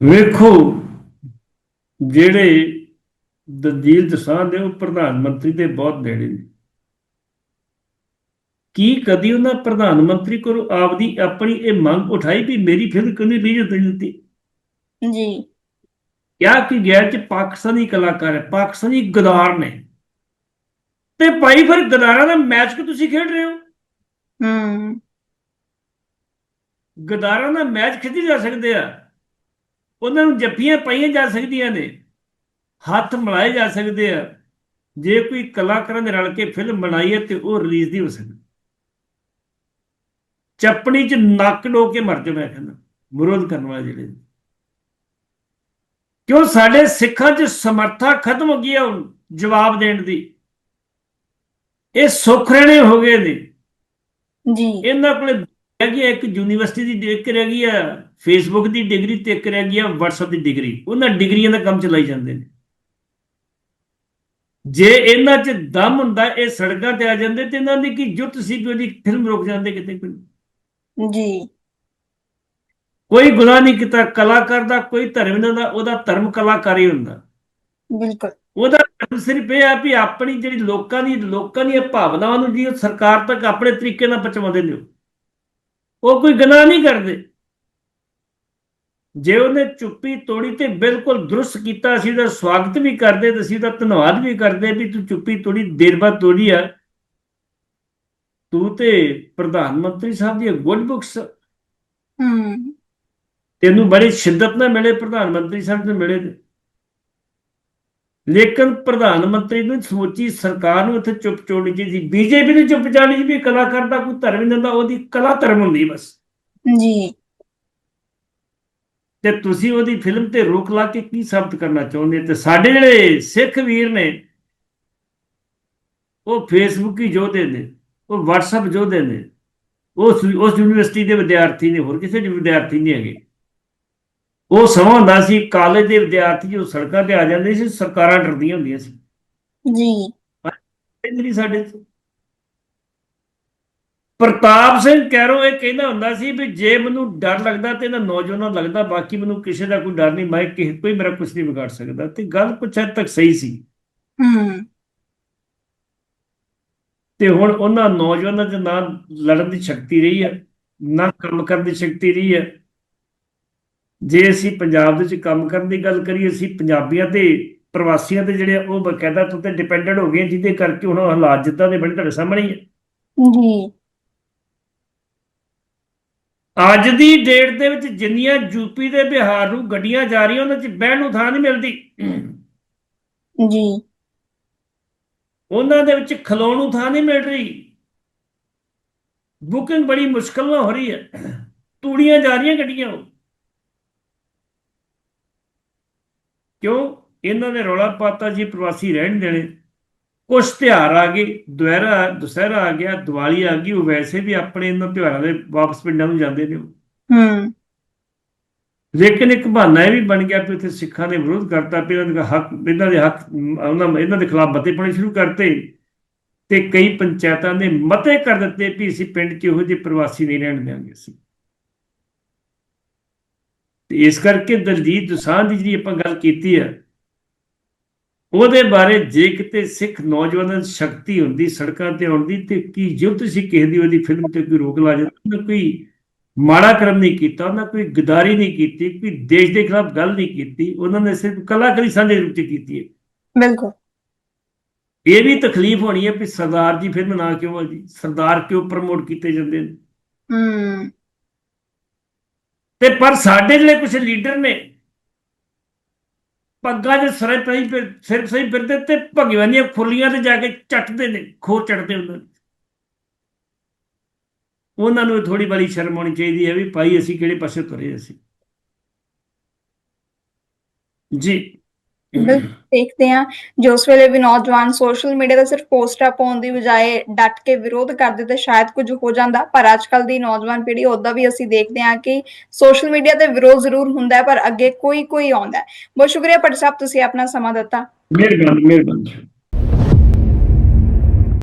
ਵੇਖੋ, ਜਿਹੜੇ ਦਲਜੀਤ ਦੋਸਾਂਝ ਨੇ ਉਹ ਪ੍ਰਧਾਨ ਮੰਤਰੀ ਦੇ ਬਹੁਤ ਨੇੜੇ ਨੇ। ਕੀ ਕਦੀ ਉਹਨਾਂ ਪ੍ਰਧਾਨ ਮੰਤਰੀ ਕੋਲ ਆਪਦੀ ਆਪਣੀ ਇਹ ਮੰਗ ਉਠਾਈ ਵੀ ਮੇਰੀ ਫਿਲਮ ਕਿਉਂ ਨਹੀਂ ਰਿਲੀਜ਼ ਦਿੱਤੀ? ਜੀ। ਕਿਹਾ ਕਿ ਗੈਰ ਚ ਪਾਕਿਸਤਾਨੀ ਕਲਾਕਾਰ ਹੈ ਪਾਕਿਸਤਾਨੀ ਗਦਾਰ ਨੇ। ਤੇ ਭਾਈ ਫਿਰ ਗਦਾਰਾਂ ਦਾ ਮੈਚ ਕਿ ਤੁਸੀਂ ਖੇਡ ਰਹੇ ਹੋ? ਹੂੰ। ਗਦਾਰਾਂ ਦਾ ਮੈਚ ਖੇਡੀ ਜਾ ਸਕਦੇ ਆ। ਉਹਨਾਂ ਨੂੰ ਜੱਫੀਆਂ ਪਾਈਆਂ ਜਾ ਸਕਦੀਆਂ ਨੇ। ਹੱਥ ਮਿਲਾਏ ਜਾ ਸਕਦੇ ਆ। ਜੇ ਕੋਈ ਕਲਾਕਾਰਾਂ ਦੇ ਰਲ ਕੇ ਫਿਲਮ ਬਣਾਈ ਹੈ ਤੇ ਉਹ ਰਿਲੀਜ਼ ਨਹੀਂ ਹੋ ਸਕਦੀ। ਚੱਪਣੀ 'ਚ ਨੱਕ ਡੋ ਕੇ ਮਰ ਜਾ ਮੈਂ ਕਹਿੰਦਾ। ਵਿਰੋਧ ਕਰਨ ਵਾਲੇ ਜਿਹੜੇ। ਕਿਉਂ? ਸਾਡੇ ਸਿੱਖਾਂ 'ਚ ਸਮਰੱਥਾ ਖਤਮ ਹੋ ਗਈ ਹੈ ਹੁਣ ਜਵਾਬ ਦੇਣ ਦੀ। ਇਹ ਸੁਖਰਣੇ ਹੋ ਗਏ ਨੇ। ਜੀ। ਇਹਨਾਂ ਕੋਲੇ ਹੈਗੀ ਇੱਕ ਯੂਨੀਵਰਸਿਟੀ ਦੀ ਡਿਗਰੀ ਰਹਿ ਗਈ ਆ ਫੇਸਬੁੱਕ ਦੀ ਡਿਗਰੀ ਤੇ ਇੱਕ ਰਹਿ ਗਈ ਆ WhatsApp ਦੀ ਡਿਗਰੀ। ਉਹਨਾਂ ਡਿਗਰੀਆਂ ਦਾ ਕੰਮ ਚਲਾਈ ਜਾਂਦੇ ਨੇ। ਜੇ ਇਹਨਾਂ 'ਚ ਦਮ ਹੁੰਦਾ ਇਹ ਸੜਕਾਂ ਤੇ ਆ ਜਾਂਦੇ ਤੇ ਇਹਨਾਂ ਦੀ ਕੀ ਜੁੱਤ ਸੀ ਕਿ ਉਹਦੀ ਫਿਲਮ ਰੁਕ ਜਾਂਦੇ ਕਿਤੇ ਕੋਈ? ਜੀ। ਕੋਈ ਗੁਨਾਹ ਨਹੀਂ ਕੀਤਾ ਕਲਾਕਾਰ ਦਾ ਕੋਈ ਧਰਮ ਨਹੀਂ ਹੁੰਦਾ ਉਹਦਾ ਧਰਮ ਕਲਾਕਾਰੀ ਹੁੰਦਾ। ਬਿਲਕੁਲ। ਉਹਦਾ ਧਰਮ ਸਿਰਫ ਇਹ ਆ ਵੀ ਆਪਣੀ ਜਿਹੜੀ ਲੋਕਾਂ ਦੀ ਲੋਕਾਂ ਦੀਆਂ ਭਾਵਨਾਵਾਂ ਨੂੰ ਜੀ ਸਰਕਾਰ ਤੱਕ ਆਪਣੇ ਤਰੀਕੇ ਨਾਲ ਪਹੁੰਚਾਉਂਦੇ ਨੇ। ਉਹ ਕੋਈ ਗੁਨਾਹ ਨਹੀਂ ਕਰਦੇ। ਜੇ ਉਹਨੇ ਚੁੱਪੀ ਤੋੜੀ ਤੇ ਬਿਲਕੁਲ ਦਰੁਸਤ ਕੀਤਾ ਅਸੀਂ ਉਹਦਾ ਸਵਾਗਤ ਵੀ ਕਰਦੇ ਤੇ ਅਸੀਂ ਉਹਦਾ ਧੰਨਵਾਦ ਵੀ ਕਰਦੇ ਵੀ ਤੂੰ ਚੁੱਪੀ ਤੋੜੀ ਦੇਰ ਬਾਅਦ ਤੋੜੀ ਆ। ਤੂੰ ਤੇ ਪ੍ਰਧਾਨ ਮੰਤਰੀ ਸਾਹਿਬ ਦੀਆਂ ਗੁੱਡ ਬੁੱਕਸ ਹੂੰ। ਤੈਨੂੰ ਬੜੀ ਸ਼ਿੱਦਤ ਨਾਲ ਮਿਲੇ ਪ੍ਰਧਾਨ ਮੰਤਰੀ ਸਾਹਿਬ ਨੂੰ ਮਿਲੇ ਨੇ। ਲੇਕਿਨ ਪ੍ਰਧਾਨ ਮੰਤਰੀ ਨੂੰ ਸਮੁੱਚੀ ਸਰਕਾਰ ਨੂੰ ਇੱਥੇ ਚੁੱਪ ਚੋਣੀ ਚਾਹੀਦੀ। ਸੀ ਬੀਜੇਪੀ ਨੂੰ ਚੁੱਪ ਚਾਣੀ ਸੀ ਵੀ ਕਲਾਕਾਰ ਦਾ ਕੋਈ ਧਰਮ ਨਹੀਂ ਹੁੰਦਾ ਉਹਦੀ ਕਲਾ ਧਰਮ ਹੁੰਦੀ ਬਸ। ਜੀ। ਤੇ ਤੁਸੀਂ ਉਹਦੀ ਫਿਲਮ ਤੇ ਰੋਕ ਲਾ ਕੇ ਕੀ ਸਾਬਤ ਕਰਨਾ ਚਾਹੁੰਦੇ ਤੇ ਸਾਡੇ ਜਿਹੜੇ ਸਿੱਖ ਵੀਰ ਨੇ ਉਹ ਫੇਸਬੁੱਕ ਹੀ ਯੋਧੇ ਨੇ ਉਹ WhatsApp ਯੋਧੇ ਨੇ ਉਸ ਉਸ ਯੂਨੀਵਰਸਿਟੀ ਦੇ ਵਿਦਿਆਰਥੀ ਨੇ ਹੋਰ ਕਿਸੇ ਦੇ ਵਿਦਿਆਰਥੀ ਨਹੀਂ ਹੈਗੇ। ਉਹ ਸਮਾਂ ਹੁੰਦਾ ਸੀ ਕਾਲਜ ਦੇ ਵਿਦਿਆਰਥੀ ਜੋ ਸੜਕਾਂ ਤੇ ਆ ਜਾਂਦੇ ਸੀ ਸਰਕਾਰਾਂ ਡਰਦੀਆਂ ਹੁੰਦੀਆਂ ਸੀ। ਜੀ। ਨਹੀਂ ਸਾਡੇ ਚ ਪ੍ਰਤਾਪ ਸਿੰਘ ਕੈਰੋ ਇਹ ਕਹਿੰਦਾ ਹੁੰਦਾ ਸੀ ਵੀ ਜੇ ਮੈਨੂੰ ਡਰ ਲੱਗਦਾ ਤੇ ਇਹਨਾਂ ਨੌਜਵਾਨਾਂ ਨੂੰ ਲੱਗਦਾ ਬਾਕੀ ਮੈਨੂੰ ਕਿਸੇ ਦਾ ਕੋਈ ਡਰ ਨਹੀਂ ਮੈਂ ਕਿਸੇ ਕੋਈ ਮੇਰਾ ਕੁਝ ਨਹੀਂ ਵਿਗਾੜ ਸਕਦਾ। ਤੇ ਗੱਲ ਕੁਛ ਹੱਦ ਤੱਕ ਸਹੀ ਸੀ। ਹੂੰ। ਤੇ ਹੁਣ ਉਹਨਾਂ ਨੌਜਵਾਨਾਂ 'ਚ ਨਾ ਲੜਨ ਦੀ ਸ਼ਕਤੀ ਰਹੀ ਹੈ ਨਾ ਕੰਮ ਕਰਨ ਦੀ ਸ਼ਕਤੀ ਰਹੀ ਹੈ। ਜੇ ਅਸੀਂ ਪੰਜਾਬ ਦੇ ਵਿੱਚ ਕੰਮ ਕਰਨ ਦੀ ਗੱਲ ਕਰੀਏ ਅਸੀਂ ਪੰਜਾਬੀਆਂ ਤੇ ਪ੍ਰਵਾਸੀਆਂ ਤੇ ਜਿਹੜੇ ਆ, ਉਹ ਬਕਾਇਦਾ ਤੌਰ ਤੇ ਡਿਪੈਂਡੈਂਟ ਹੋ ਗਏ ਜਿਹਦੇ ਕਰਕੇ ਹੁਣ ਹਾਲਾਤ ਜਿੱਦਾਂ ਦੇ ਬਣੇ ਤੁਹਾਡੇ ਸਾਹਮਣੇ ਹੀ ਹੈ ਜੀ। ਅੱਜ ਦੀ ਡੇਟ ਦੇ ਵਿੱਚ ਜਿੰਨੀਆਂ ਯੂਪੀ ਤੇ ਬਿਹਾਰ ਨੂੰ ਗੱਡੀਆਂ ਜਾ ਰਹੀਆਂ ਉਹਨਾਂ 'ਚ ਬਹਿਣ ਨੂੰ ਥਾਂ ਨਹੀਂ ਮਿਲਦੀ। ਜੀ। ਉਹਨਾਂ ਦੇ ਵਿੱਚ ਖਲੋਣ ਨੂੰ ਥਾਂ ਨਹੀਂ ਮਿਲ ਰਹੀ। ਬੁਕਿੰਗ ਬੜੀ ਮੁਸ਼ਕਲ ਨਾਲ ਹੋ ਰਹੀ ਹੈ। ਤੂੜੀਆਂ ਜਾ ਰਹੀਆਂ ਗੱਡੀਆਂ ਕਿਉਂ? ਇਹਨਾਂ ਨੇ ਰੌਲਾ ਪਾਤਾ ਜੀ ਪ੍ਰਵਾਸੀ ਰਹਿਣ ਦੇਣੇ। ਕੁਛ ਤਿਉਹਾਰ ਆ ਗਏ ਦੁਸਹਿਰਾ ਦੁਸਹਿਰਾ ਆ ਗਿਆ ਦੀਵਾਲੀ ਆ ਗਈ ਉਹ ਵੈਸੇ ਵੀ ਆਪਣੇ ਇਹਨਾਂ ਤਿਉਹਾਰਾਂ ਦੇ ਵਾਪਸ ਪਿੰਡਾਂ ਨੂੰ ਜਾਂਦੇ ਨੇ। ਹੂੰ ਲੇਕਿਨ ਇੱਕ ਬਹਾਨਾ ਇਹ ਵੀ ਬਣ ਗਿਆ ਕਿ ਉੱਥੇ ਸਿੱਖਾਂ ਨੇ ਵਿਰੋਧ ਕਰਤਾ ਵੀ ਇਹਨਾਂ ਦਾ ਹੱਕ ਇਹਨਾਂ ਦੇ ਹੱਕ ਉਹਨਾਂ ਇਹਨਾਂ ਦੇ ਖਿਲਾਫ ਮਤੇ ਪਾਉਣੇ ਸ਼ੁਰੂ ਕਰਤੇ ਤੇ ਕਈ ਪੰਚਾਇਤਾਂ ਨੇ ਮਤੇ ਕਰ ਦਿੱਤੇ ਵੀ ਅਸੀਂ ਪਿੰਡ 'ਚ ਇਹੋ ਜਿਹੇ ਪ੍ਰਵਾਸੀ ਨਹੀਂ ਰਹਿਣ ਦਿਆਂਗੇ ਅਸੀਂ ਤੇ ਇਸ ਕਰਕੇ ਦਲਜੀਤ ਦੋਸਾਂਝ ਦੀ ਜਿਹੜੀ ਆਪਾਂ ਗੱਲ ਕੀਤੀ ਹੈ ਉਹਦੇ ਬਾਰੇ ਜੇ ਕਿਤੇ ਸਿੱਖ ਨੌਜਵਾਨਾਂ 'ਚ ਸ਼ਕਤੀ ਹੁੰਦੀ ਸੜਕਾਂ ਤੇ ਆਉਣ ਦੀ ਤੇ ਕੀ ਜੋ ਤੁਸੀਂ ਕਿਸੇ ਦੀ ਉਹਦੀ ਫਿਲਮ ਤੇ ਕੋਈ ਰੋਕ ਲਾ ਜਾਂਦੇ ਕੋਈ ਮਾੜਾ ਕਰਮ ਨਹੀਂ ਕੀਤਾ ਉਹਨਾਂ ਕੋਈ ਗਦਾਰੀ ਨਹੀਂ ਕੀਤੀ ਕੋਈ ਦੇਸ਼ ਦੇ ਖਿਲਾਫ ਗੱਲ ਨਹੀਂ ਕੀਤੀ ਉਹਨਾਂ ਨੇ ਸਿਰਫ ਕਲਾਕਾਰੀ ਸਾਂਝੇ ਰੂਪ ਚ ਕੀਤੀ ਹੈ। ਬਿਲਕੁਲ। ਇਹ ਵੀ ਤਕਲੀਫ ਹੋਣੀ ਹੈ ਵੀ ਸਰਦਾਰ ਜੀ ਫਿਲਮ ਨਾ ਕਿਉਂ ਆ ਜੀ? ਸਰਦਾਰ ਕਿਉਂ ਪ੍ਰਮੋਟ ਕੀਤੇ ਜਾਂਦੇ ਨੇ? ਹੂੰ। ਤੇ ਪਰ ਸਾਡੇ ਜਿਹੜੇ ਕੁਝ ਲੀਡਰ ਨੇ ਪੱਗਾਂ ਦੇ ਸਿਰੇ ਪਈ ਫਿਰ ਸਿਰ ਸਹੀ ਫਿਰਦੇ ਤੇ ਭਗਵਾਨੀਆਂ ਖੁਰਲੀਆਂ ਤੇ ਜਾ ਕੇ ਚੱਟਦੇ ਨੇ ਖੋਰ ਚੜਦੇ ਉਹਨਾਂ ਨੂੰ ਉਹਨਾਂ ਨੂੰ ਥੋੜੀ ਬੜੀ ਸ਼ਰਮ ਆਉਣੀ ਚਾਹੀਦੀ ਹੈ ਵੀ ਭਾਈ ਅਸੀਂ ਕਿਹੜੇ ਪਾਸੇ ਤੁਰੇ ਅਸੀਂ। ਜੀ। ਦੇਖਦੇ ਹਾਂ। ਜੋ ਉਸ ਵੇਲੇ ਵੀ ਨੌਜਵਾਨ ਸੋਸ਼ਲ ਮੀਡੀਆ ਤੇ ਸਿਰਫ ਪੋਸਟਾਂ ਪਾਉਣ ਦੀ ਬਜਾਏ ਡਟ ਕੇ ਵਿਰੋਧ ਕਰਦੇ ਤੇ ਸ਼ਾਇਦ ਕੁਝ ਹੋ ਜਾਂਦਾ ਪਰ ਅੱਜ ਕੱਲ ਦੀ ਨੌਜਵਾਨ ਪੀੜ੍ਹੀ ਉਹਦਾ ਵੀ ਅਸੀਂ ਦੇਖਦੇ ਹਾਂ ਕਿ ਸੋਸ਼ਲ ਮੀਡੀਆ ਤੇ ਵਿਰੋਧ ਜ਼ਰੂਰ ਹੁੰਦਾ ਹੈ ਪਰ ਅੱਗੇ ਕੋਈ ਕੋਈ ਆਉਂਦਾ ਬਹੁਤ ਸ਼ੁਕਰੀਆ ਭੱਟ ਸਾਹਿਬ ਤੁਸੀਂ ਆਪਣਾ ਸਮਾਂ ਦਿੱਤਾ। ਮਿਹਰਬਾਨੀ ਮਿਹਰਬਾਨੀ।